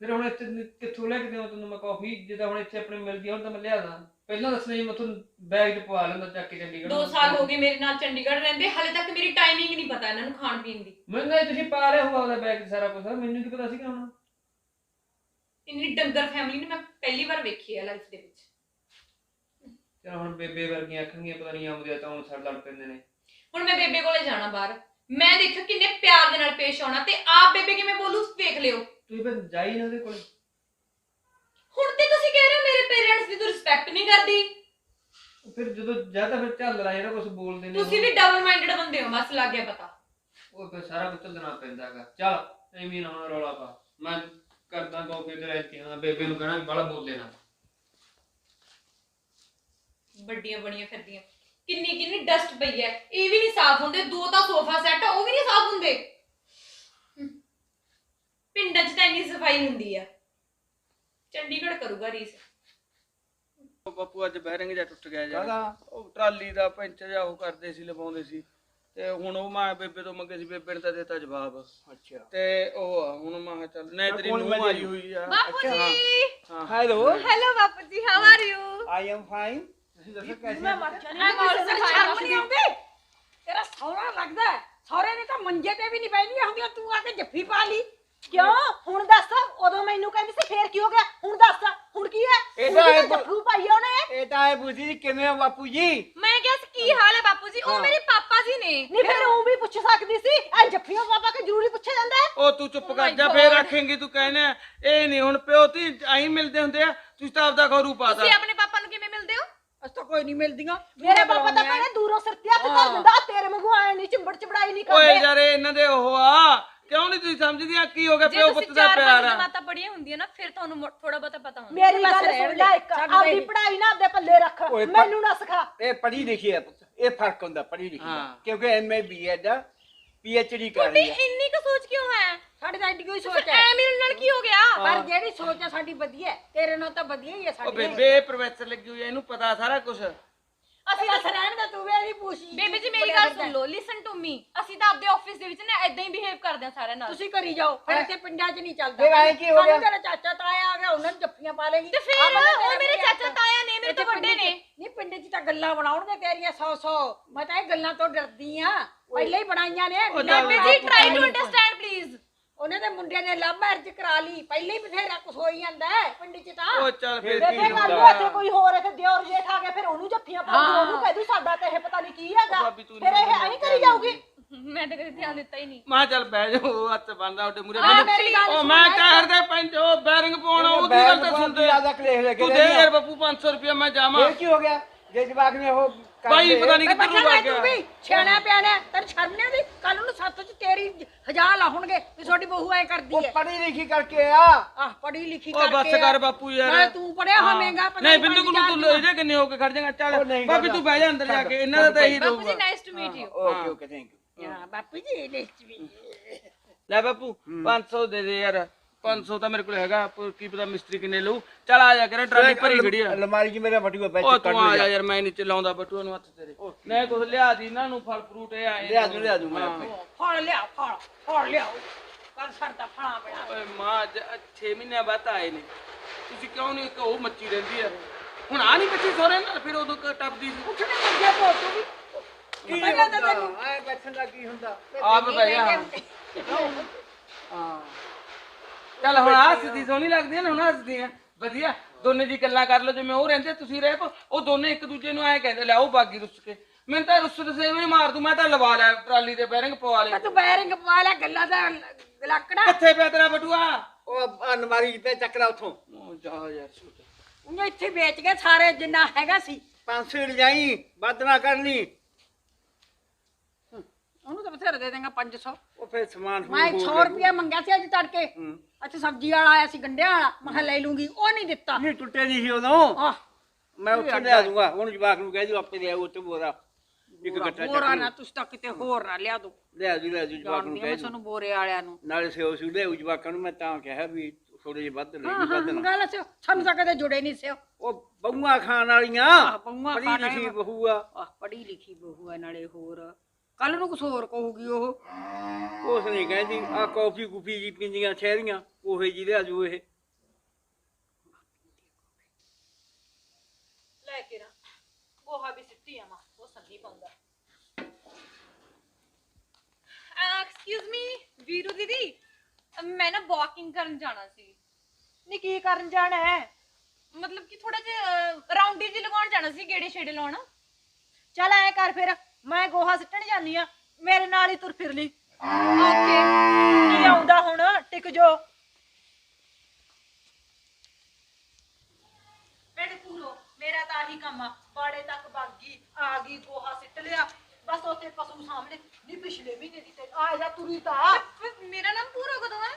ਫਿਰ ਹੁਣ ਇੱਥੇ ਕਿੱਥੋਂ ਲੈ ਕੇ ਦੇਵਾਂ ਤੈਨੂੰ ਮੈਂ ਕਾਫੀ ਜਿੱਦਾਂ ਹੁਣ ਇੱਥੇ ਆਪਣੇ ਮਿਲਦੀ ਹੁਣ ਤਾਂ ਮੈਂ ਲਿਆ ਦਾਂ। ਪਹਿਲਾਂ ਦੱਸਣਾ ਸੀ ਮੈਂ ਤੁਹਾਨੂੰ ਬੈਗ 'ਚ ਪਵਾ ਲੈਂਦਾ ਚੱਕ ਕੇ ਚੰਡੀਗੜ੍ਹ ਦੋ ਸਾਲ ਹੋ ਗਏ ਮੇਰੇ ਨਾਲ ਚੰਡੀਗੜ੍ਹ ਰਹਿੰਦੇ ਹਾਲੇ ਤੱਕ ਮੇਰੀ ਟਾਈਮਿੰਗ ਨਹੀਂ ਪਤਾ ਇਹਨਾਂ ਨੂੰ ਖਾਣ ਪੀਣ ਦੀ। ਮੈਨੂੰ ਤਾਂ ਤੁਸੀਂ ਪਾ ਲਿਆ ਹੋਊਗਾ ਉਹਦਾ ਬੈਗ ਸਾਰਾ ਕੁਝ ਮੈਨੂੰ ਕੀ ਪਤਾ ਸੀਗਾ ਹੁਣ? ਇੰਨੀ ਡੰਗਰ ਫੈਮਿਲੀ ਨੇ ਮੈਂ ਪਹਿਲੀ ਵਾਰ ਵੇਖੀ ਹੈ ਲਾਈਫ ਦੇ ਵਿੱਚ। ਚਲ ਹੁਣ ਬੇਬੇ ਵਰਗੀਆਂ ਆਖਣਗੀਆਂ ਪਤਾ ਨਹੀਂ ਆਉਂਦੇ ਆ ਤਾਂ ਹੁਣ ਸਾਡੇ ਲੜ ਪੈਂਦੇ ਨੇ। ਹੁਣ ਮੈਂ ਬੇਬੇ ਕੋਲੇ ਜਾਣਾ ਬਾਹਰ। ਮੈਂ ਦੇਖਿਓ ਕਿੰਨੇ ਪਿਆਰ ਦੇ ਨਾਲ ਪੇਸ਼ ਆਉਣਾ ਤੇ ਆਪ ਬੇਬੇ ਕਿਵੇਂ ਬੋਲੂ ਵੇਖ ਲਿਓ। ਤੁਸੀਂ ਫਿਰ ਜਾਈ ਨਾ ਉਹਦੇ ਕੋਲੇ। ਹੁਣ ਤੇ ਤੁਸੀਂ ਕਹਿ ਰਹੇ ਹੋ ਮੇਰੇ ਪੇਰੈਂਟਸ ਦੀ ਤੂੰ ਰਿਸਪੈਕਟ ਨਹੀਂ ਕਰਦੀ। ਫਿਰ ਜਦੋਂ ਜਾਂ ਤਾਂ ਫਿਰ ਝੱਲ ਰਾ ਜਿਹੜਾ ਕੁਝ ਬੋਲਦੇ ਨੇ ਤੁਸੀਂ ਵੀ ਡਬਲ ਮਾਈਂਡਡ ਬੰਦੇ ਹੋ ਬਸ ਲੱਗ ਗਿਆ ਪਤਾ। ਉਹ ਫਿਰ ਸਾਰਾ ਕੁਝ ਝੱਲਣਾ ਪੈਂਦਾ ਹੈਗਾ। ਚਲ ਐਵੇਂ ਨਾ ਹੁਣ ਰੌਲਾ ਪਾ। ਮੈਂ ਕਰਦਾ ਕਾਫੀ ਤੇ ਰਹਿਤੀ ਹਾਂ ਬੇਬੇ ਨੂੰ ਕਹਿਣਾ ਬੜਾ ਬੋਲੇ ਨਾ। ਵੱਡੀਆਂ ਬਣੀਆਂ ਫਿਰਦੀਆਂ। ਕਿੰਨੀ ਕਿੰਨੀ ਡਸਟ ਪਈ ਹੈ ਇਹ ਵੀ ਨਹੀਂ ਸਾਫ਼ ਹੁੰਦੇ ਦੋ ਤਾਂ ਸੋਫਾ ਸੈੱਟ ਉਹ ਵੀ ਨਹੀਂ ਸਾਫ਼ ਹੁੰਦੇ। ਪਿੰਡਾਂ 'ਚ ਤਾਂ ਇੰਨੀ ਸਫ਼ਾਈ ਹੁੰਦੀ ਆ। ਚੰਡੀਗੜ੍ਹ ਕਰੂਗਾ ਰੀਸ। ਉਹ ਬਾਪੂ ਅੱਜ ਬੈਰਿੰਗ ਜਿਹਾ ਟੁੱਟ ਗਿਆ ਯਾਰ ਉਹ ਟਰਾਲੀ ਦਾ ਪੈਂਚਰ ਜਿਹਾ ਉਹ ਕਰਦੇ ਸੀ ਲਵਾਉਂਦੇ ਸੀ। ਤੇ ਹੁਣ ਉਹ ਮੈਂ ਬੇਬੇ ਤੋਂ ਮੰਗੇ ਸੀ ਬੇਬੇ ਨੇ ਤਾਂ ਦਿੱਤਾ ਜਵਾਬ। ਅੱਛਾ। ਤੇ ਉਹ ਆ, ਹੁਣ ਮੈਂ ਕਿਹਾ ਚੱਲ ਨਹੀਂ ਤੇਰੀ ਨੂੰ ਮਿਲੀ? ਆਈ ਹੋਈ ਆ। ਬਾਪੂ ਜੀ! ਹਾਂ। ਹੈਲੋ ਹੈਲੋ ਬਾਪੂ ਜੀ how are you I am fine ਤੁਸੀਂ ਦੱਸੋ ਕੈਸੇ ਮੈਂ ਮਰ ਜਾਣੀ I'm also ਕਿਸੇ ਨੂੰ fine, ਸ਼ਰਮ ਬਾਪੂ ਨਹੀਂ ਜੀ। ਆਉਂਦੀ। ਤੇਰਾ ਸੌਰਾ ਲੱਗਦਾ ਹੈ। ਸਹੁਰੇ ਨੇ ਤਾਂ ਮੰਜੇ ਤੇ ਵੀ ਨਹੀਂ ਬੈਠੀਆਂ ਹੁੰਦੀਆਂ ਤੂੰ ਆ ਕੇ ਜੱਫੀ ਪਾ ਲਈ। ਕਿਉਂ? ਹੁਣ ਦੱਸ ਉਦੋਂ ਮੈਨੂੰ ਕਹਿੰਦੀ ਸੀ ਫੇਰ ਕੀ ਹੋ ਗਿਆ? ਹੁਣ ਦੱਸ ਹੁਣ ਕੀ ਹੈ? ਇਹ ਹੁਣ ਤਾਂ ਕਿਤੇ ਇਹ ਬ- ਜੱਫੂ ਪਾਈ ਆ ਉਹਨੇ? ਇਹ ਤਾਂ ਇਹ ਬੁੱਝੀ ਕਿਵੇਂ ਹੋ ਬਾਪੂ ਜੀ? ਮੈਂ ਕਿਹਾ ਸੀ ਕੀ ਹਾਲ ਹੈ ਬਾਪੂ ਜੀ? ਉਹ ਹਾਂ। ਮੇਰੇ ਪਾਪਾ ਜੀ ਨੇ। ਨਹੀਂ ਫਿਰ ਉਹ ਵੀ ਪੁੱਛ ਸਕਦੀ ਸੀ ਐ ਜੱਫੀਆਂ ਪਾਪਾ ਕੇ ਜ਼ਰੂਰੀ ਪੁੱਛਿਆ ਜਾਂਦਾ? ਹੈ ਉਹ ਤੂੰ ਚੁੱਪ ਕਰ ਜਾ ਫੇਰ. ਆਖੇਂਗੀ ਤੂੰ ਕਹਿੰਦਾ ਇਹ ਨਹੀਂ ਹੁਣ ਪਿਓ ਤੀ ਆਈ ਮਿਲਦੇ ਹੁੰਦੇ ਆ ਤੁਸੀਂ ਤਾਂ ਆਪਦਾ ਘਰੂ ਪਾਦਾ ਤੁਸੀਂ ਆਪਣੇ ਪਾਪਾ ਨੂੰ ਕਿਵੇਂ ਅਸ ਤਾਂ ਕੋਈ ਨਹੀਂ ਮਿਲਦੀਆਂ। ਮੇਰੇ ਪਾਪਾ ਤਾਂ ਕਹਿੰਦੇ ਦੂਰੋਂ ਸਿਰ ਤੇ ਹੱਥ ਕਰ ਹਾਂ। ਦਿੰਦਾ ਤੇਰੇ ਵਾਂਗੂ ਆਏ ਨਹੀਂ ਚਿੰਬੜ ਚਿਬੜਾਈ ਨਹੀਂ ਓਏ ਕਰਦੇ। ਯਾਰ ਇਹ ਇਹਨਾਂ ਦੇ ਉਹ ਆ। ਕਿਉਂ ਨਹੀਂ ਤੁਸੀਂ ਸਮਝਦੀਆਂ ਕੀ ਹੋ ਗਿਆ ਜੇ ਪਿਓ ਤੁਸੀਂ ਪੁੱਤ ਦਾ ਚਾਰ ਪਿਆਰ ਪੰਜ ਆ? ਜਮਾਤਾਂ ਪੜੀਆਂ ਹੁੰਦੀਆਂ ਨਾ ਫਿਰ ਤੁਹਾਨੂੰ ਥੋੜਾ ਬਹੁਤਾ ਪਤਾ ਹੁੰਦਾ। ਮੇਰੀ ਬਸ ਗੱਲ ਰਹਿਣ ਸੁਣ ਲੈ ਦੇ, ਇੱਕ ਛੱਡ ਦੇ ਆਪਦੀ ਇਹਨੂੰ। ਪੜ੍ਹਾਈ ਨਾ ਆਪਦੇ ਪੱਲੇ ਰੱਖ ਓਏ, ਪਰ- ਮੈਨੂੰ ਨਾ ਸਿਖਾ। ਇਹ ਪੜ੍ਹੀ ਲਿਖੀ ਹੈ ਪੁੱਤ ਇਹ ਫ਼ਰਕ ਹੁੰਦਾ ਪੜ੍ਹੀ ਲਿਖੀ ਦਾ। ਹਾਂ। ਕਿਉਂਕਿ ਐਮਏ ਬੀਐਡ ਪੀਐਚਡੀ ਕਰ ਤੁਹਾਡੀ ਰਹੀ ਹੈ। ਇੰਨੀ ਕੁ ਸੋਚ ਕਿਉਂ ਹੈ? ਸਾਡੀ ਤਾਂ ਐਡੀ ਕੋਈ ਸੋਚ ਐ ਹੈ ਮੇਰੇ ਨਾਲ ਕੀ ਹੋ ਗਿਆ? ਪਰ ਜਿਹੜੀ ਸੋਚ ਹੈ ਸਾਡੀ ਵਧੀਆ ਹੈ, ਤੇਰੇ ਨਾਲ ਤਾਂ ਵਧੀਆ ਹੀ ਹੈ ਉਹ ਸਾਡੀ ਬੇਬੇ ਪ੍ਰੋਫੈਸਰ ਲੱਗੀ ਹੋਈ ਆ ਇਹਨੂੰ ਪਤਾ ਸਾਰਾ ਕੁਝ ਅਸੀਂ ਬਸ ਤਾਂ ਰਹਿਣ ਦੇ ਤੂੰ ਵੀ ਇਹਦੀ ਪੁੱਛੀ ਬੇਬੀ ਜੀ ਮੇਰੀ ਗੱਲ ਸੁਣ ਲਓ ਲਿਸਨ ਟੂ ਮੀ ਅਸੀਂ ਤਾਂ ਆਪਦੇ ਆਫਿਸ ਦੇ ਵਿੱਚ ਨਾ ਐਦਾਂ ਹੀ ਬਿਹੇਵ ਕਰਦੇ ਹਾਂ ਸਾਰਿਆਂ ਨਾਲ। ਤੁਸੀਂ ਕਰੀ ਜਾਓ ਫਿਰ ਇੱਥੇ ਪਿੰਡਾਂ 'ਚ ਨਹੀਂ ਚੱਲਦਾ। ਫਿਰ ਐਂ ਕੀ ਹੋ ਗਿਆ? ਤੇਰਾ ਚਾਚਾ ਤਾਇਆ ਆ ਗਿਆ ਉਹਨਾਂ ਨੂੰ ਜੱਫੀਆਂ ਪਾ ਲੇਗੀ। ਤੇ ਫਿਰ ਉਹ ਮੇਰੇ ਚਾਚਾ ਤਾਇਆ ਨੇ ਮੇਰੇ ਤੋਂ ਵੱਡੇ ਨੇ। ਨਹੀਂ ਪਿੰਡ 'ਚ ਤਾਂ ਗੱਲਾਂ ਬਣਾਉਣਗੇ ਤੇਰੀਆਂ 100 100 ਮੈਂ ਤਾਂ ਇਹ ਗੱਲਾਂ ਤੋਂ ਡਰਦੀ ਆ। ਪਹਿਲਾਂ ਹੀ ਬਣਾਈਆਂ ਨੇ। ਬੇਬੀ ਜੀ ਟਰਾਈ ਟੂ। ਅੰਡਰਸਟੈਂਡ ਪਲੀਜ਼ ਉਹਨੇ ਤੇ ਮੁੰਡੇ ਨੇ ਲਵ ਮੈਰਿਜ ਕਰਾ ਲਈ। ਪਹਿਲਾਂ ਹੀ ਬਥੇਰਾ ਕੁਝ ਹੋਈ ਜਾਂਦਾ ਹੈ ਪਿੰਡ 'ਚ ਤਾਂ। ਉਹ ਚੱਲ ਫੇਰ ਕੀ ਬੇਬੇ ਕੱਲ ਨੂੰ ਹੁੰਦਾ? ਇੱਥੇ ਕੋਈ ਹੋਰ ਇੱਥੇ ਦਿਓਰ ਜੇਠ ਆ ਗਿਆ ਫਿਰ ਉਹਨੂੰ ਜੱਫੀਆਂ ਪਾਉਂਦੀ। ਉਹਨੂੰ ਕਹਿ ਦੂ ਸਾਡਾ ਤੇ ਇਹ ਪਤਾ ਨਹੀਂ ਕੀ ਹੈਗਾ। ਭਾਬੀ ਤੂੰ ਫਿਰ ਇਹ ਐਂ ਕਰੀ ਜਾਊਗੀ। ਮੈਂ ਤਾਂ ਕਦੇ ਧਿਆਨ ਦਿੱਤਾ ਹੀ ਨਹੀਂ। ਮੈਂ ਕਿਹਾ ਚੱਲ ਬਹਿ ਜਾਓ ਹੱਥ ਬੰਦਾ ਉਹਦੇ ਮੂਰੇ ਗੱਲ ਉਹ ਮੈਂ। ਕਹਿਰ ਦੇ ਪੈਂਚ ਉਹ ਬੈਰਿੰਗ ਪਾਉਣਾ ਉਹਦੀ ਗੱਲ ਤਾਂ ਸੁਣਦੇ ਜ਼ਿਆਦਾ ਕਲੇਸ਼ ਤੂੰ ਦੇ ਯਾਰ ਬੱਪੂ 500 ਰੁਪਇਆ ਮੈਂ ਜਾਵਾਂ। ਇਹ ਕੀ ਹੋ ਗਿਆ? ਜੇ ਜਵਾਕ ਨੇ ਉਹ ਲਏ, ਪਤਾ ਨਹੀਂ ਕਿੱਧਰ ਨੂੰ ਲੈ ਵਗ ਤੂੰ ਗਿਆ। ਵੀ ਛੇਣਾ ਪਿਆਣਾ ਤੈਨੂੰ ਸ਼ਰਮ ਨਹੀਂ ਆਉਂਦੀ ਕੱਲ ਨੂੰ ਸੱਤ 'ਚ ਤੇਰੀ ਹਜ਼ਾਰ ਲਾਉਣਗੇ ਵੀ ਤੁਹਾਡੀ ਬਹੂ ਐ ਕਰਦੀ ਉਹ ਹੈ ਪੜ੍ਹੀ ਲਿਖੀ ਕਰਕੇ ਆ। ਆਹ ਪੜ੍ਹੀ ਲਿਖੀ ਉਹ ਕਰਕੇ ਬੱਸ ਕਰ ਬਾਪੂ ਯਾਰ। ਨਾਲੇ ਤੂੰ ਪੜਿਆ ਹੋਵੇਂਗਾ ਪਤਾ ਨਹੀਂ ਬਿੰਦੂ ਨੂੰ ਤੂੰ ਇਹਦੇ ਕਿੰਨੇ ਹੋ ਕੇ ਖੜ ਜਾਏਗਾ ਚੱਲ। ਉਹ ਬਾਪੀ। ਤੂੰ ਬਹਿ ਜਾ ਅੰਦਰ ਜਾ ਕੇ ਇਹਨਾਂ ਦਾ ਤਾਂ ਇਹੀ ਬਾਪੂ ਜੀ ਰਹੂਗਾ nice to meet you okay okay thank you ਹਾਂ ਬਾਪੂ ਜੀ ਲਿਸਟ ਵੀ ਲੈ ਬਾਪੂ 500 ਦੇ ਦੇ ਯਾਰ। 500 ਤਾਂ ਮੇਰੇ ਕੋਲ ਹੈਗਾ ਪਰ ਕੀ ਪਤਾ ਮਿਸਤਰੀ ਕਿੰਨੇ ਲਊ। ਚੱਲ ਆ ਜਾ ਕੇ ਟਰਾਲੀ ਭਰੀ ਖੜੀ ਆ। ਅਲਮਾਰੀ 'ਚ ਮੇਰਾ ਬਟੂਆ ਉਹ ਵਿੱਚ ਕੱਢ ਤੂੰ ਆ ਜਾ ਯਾਰ ਮੈਂ ਨਹੀਂ ਚਲਾਉਂਦਾ ਬਟੂਆ ਨੂੰ ਹੱਥ ਤੇਰੇ। ਮੈਂ ਕੁਝ ਲਿਆ ਦੀ ਇਹਨਾਂ ਨੂੰ ਫਲ ਫਰੂਟ ਇਹ ਆਏ ਲਿਆ ਦੂੰ ਲਿਆ ਦੂੰ ਮੈਂ। ਆਪੇ। ਫੜ ਲਿਆ ਫੜ ਫੜ ਲਿਆ ਕੱਲ ਸਰਦਾ ਫੜਾ ਬਣਾ ਓਏ ਮਾਂ 6 ਮਹੀਨਿਆਂ ਬਾਅਦ ਆਏ ਨੇ। ਤੁਸੀਂ ਕਿਉਂ ਨਹੀਂ ਇੱਕ ਉਹ ਮੱਚੀ ਰਹਿੰਦੀ ਆ? ਹੁਣ ਆ ਨਹੀਂ ਬੱਚੀ ਸੋਰੇ ਨਾਲ ਫਿਰ ਉਦੋਂ ਟੱਪਦੀ ਸੀ। ਉੱਠਣੇ ਮੰਗੇ ਪੋ ਤੂੰ ਵੀ। ਕੀ ਹੁੰਦਾ ਐ ਬੈਠਣ ਦਾ ਕੀ ਹੁੰਦਾ? ਆਪ ਬਹਿ ਜਾ। ਹਾਂ। ਚੱਲ ਹੁਣ ਆ ਸਿੱਧੀ ਸੋਹਣੀ ਲੱਗਦੀ ਆ ਨਾ ਹੁਣ ਹੱਸਦੀ ਆ। ਵਧੀਆ ਦੋਨੇ ਜੀ ਗੱਲਾਂ ਕਰ ਲਓ ਜਿਵੇਂ ਉਹ ਰਹਿੰਦੇ ਤੁਸੀਂ ਰਹਿ ਪੋ ਉਹ ਦੋਨੇ ਇੱਕ ਦੂਜੇ ਨੂੰ ਐਂ ਕਹਿੰਦੇ ਲੈ ਉਹ ਬਾਗੀ ਰੁੱਸ ਕੇ। ਮੈਨੂੰ ਤਾਂ ਰੁੱਸਤ ਸੇ ਵੀ ਮਾਰ ਦੂੰ ਮੈਂ ਤਾਂ ਲਵਾ ਲਿਆ ਟਰਾਲੀ ਦੇ ਬੈਰਿੰਗ ਪਵਾ ਲਿਆ ਤੂੰ ਬੈਰਿੰਗ ਪਵਾ ਲੈ ਗੱਲਾਂ ਦਾ ਲੱਕੜਾ। ਕਿੱਥੇ ਪਿਆ ਤੇਰਾ ਬਟੂਆ? ਉਹ ਅਨਮਾਰੀ ਤੇ ਚੱਕਰਾ ਉਥੋਂ। ਉਹ ਜਾ ਯਾਰ ਛੋਟਾ। ਉਹ ਇੱਥੇ ਵੇਚ ਕੇ ਸਾਰੇ ਜਿੰਨਾ ਹੈਗਾ ਸੀ। 500 ਜਾਈ ਵੱਧ ਨਾ ਕਰ ਲਈ। ਉਹਨੂੰ ਤਾਂ ਬਥੇਰੇ ਦੇ ਦੇਂਗਾ 500 ਉਹ ਫਿਰ ਸਮਾਨ ਮੈਂ 100 ਰੁਪਇਆ ਮੰਗਿਆ ਸੀ ਅੱਜ ਤੜਕੇ। ਅੱਛਾ ਸਬਜ਼ੀ ਵਾਲਾ ਆਇਆ ਸੀ ਗੰਡਿਆਂ ਵਾਲਾ। ਮੈਂ ਕਿਹਾ ਲੈ ਲੂੰਗੀ। ਉਹ ਨਹੀਂ ਦਿੱਤਾ। ਨਹੀਂ ਟੁੱਟੇ ਨਹੀਂ ਸੀ ਉਦੋਂ। ਆਹ। ਮੈਂ ਉੱਥੇ ਲਿਆ ਦੂੰਗਾ। ਉਹਨੂੰ ਜਵਾਕ ਨੂੰ ਕਹਿ ਦਿਓ ਆਪੇ ਲਿਆ ਉਹ ਤੇ ਬੋਰਾ ਇੱਕ ਗੱਟਾ ਚੱਕ। ਨਾ ਤੁਸੀਂ ਤਾਂ ਕਿਤੇ ਹੋਰ ਨਾ ਲਿਆ ਦੋ। ਲਿਆ ਦੂ ਲਿਆ ਦੂ ਜਵਾਕ ਨੂੰ ਕਹਿ ਮੈਂ ਦੂ। ਤੁਹਾਨੂੰ ਬੋਰੇ ਵਾਲਿਆਂ ਨੂੰ। ਨਾਲੇ ਸਿਓ ਸਿਉ ਲਿਆਉ ਜਵਾਕਾਂ ਨੂੰ। ਮੈਂ ਤਾਂ ਕਿਹਾ ਵੀ ਥੋੜੇ ਜਿਹੇ ਵੱਧ ਲੈ ਹਾਂ ਵੱਧ ਹਾਂ ਨਾ। ਗੱਲ ਸਿਓ। ਸਾਨੂੰ ਤਾਂ ਕਦੇ ਜੁੜੇ ਨਹੀਂ ਸਿਓ। ਉਹ ਬਹੂਆਂ ਖਾਣ ਵਾਲੀਆਂ। ਪੜ੍ਹੀ ਖਾਣ ਲਿਖੀ। ਬਹੂ ਆ। ਆਹ ਪੜ੍ਹੀ ਲਿਖੀ ਬਹੂ ਨਾਲੇ ਹੋਰ। ਕੱਲ ਨੂੰ ਕੁਝ ਹੋਰ ਕਹੂਗੀ ਉਹ। ਉਸ ਨੇ ਕਹਿੰਦੀ ਆ ਕਾਫੀ ਕੁਫੀ ਜੀ ਪੀਂਦੀਆਂ ਸ਼ਹਿਰੀਆਂ ਉਹੇ ਜੀ ਲਿਆ ਜੂ ਇਹ। ਲੈ ਕੇ ਨਾ ਗੋਹਾ ਵੀ ਸਿੱਟੀ ਆਵਾਂ ਉਹ ਸੰਨੀ ਪਾਉਂਦਾ। ਐਕਸਕਿਊਜ਼ ਮੀ ਵੀਰੂ ਦੀਦੀ ਅਹ ਮੈਂ ਨਾ ਵਾਕਿੰਗ ਕਰਨ ਜਾਣਾ ਸੀ। ਨੀ ਕੀ ਕਰਨ ਜਾਣਾ ਹੈ? ਮਤਲਬ ਕਿ ਥੋੜਾ ਜਿਹਾ ਰਾਉਂਡੀ ਜੀ ਲਗਾਉਣ ਜਾਣਾ ਸੀ ਗੇੜੇ ਛੇੜੇ ਲਾਉਣ। ਚੱਲ ਐ ਕਰ ਫਿਰ। ਮੈਂ ਗੋਹਾ ਸਿੱਟਣ ਜਾਨੀ ਆ ਮੇਰੇ ਨਾਲ ਹੀ ਤੁਰ ਫਿਰ ਲਈ। ਓਕੇ ਕੀ ਆਉਂਦਾ ਹੁਣ? ਟਿਕ ਜੋ। ਪਿੰਡ ਪੂਰੋ ਮੇਰਾ ਤਾਂ ਆਹੀ ਕੰਮ ਆ। ਬਾੜੇ ਤੱਕ ਬਾਗੀ ਆ ਗਈ ਗੋਹਾ ਸਿੱਟ ਲਿਆ। ਬਸ ਉੱਥੇ ਪਸ਼ੂ ਸਾਹਮਣੇ ਨਹੀਂ ਪਿਛਲੇ ਮਹੀਨੇ ਦੀ ਤੇ ਆ ਜਾ ਤੁਰੀ ਤਾਂ। ਮੇਰਾ ਨਾਮ ਪੂਰਾ ਕਦੋਂ ਹੈ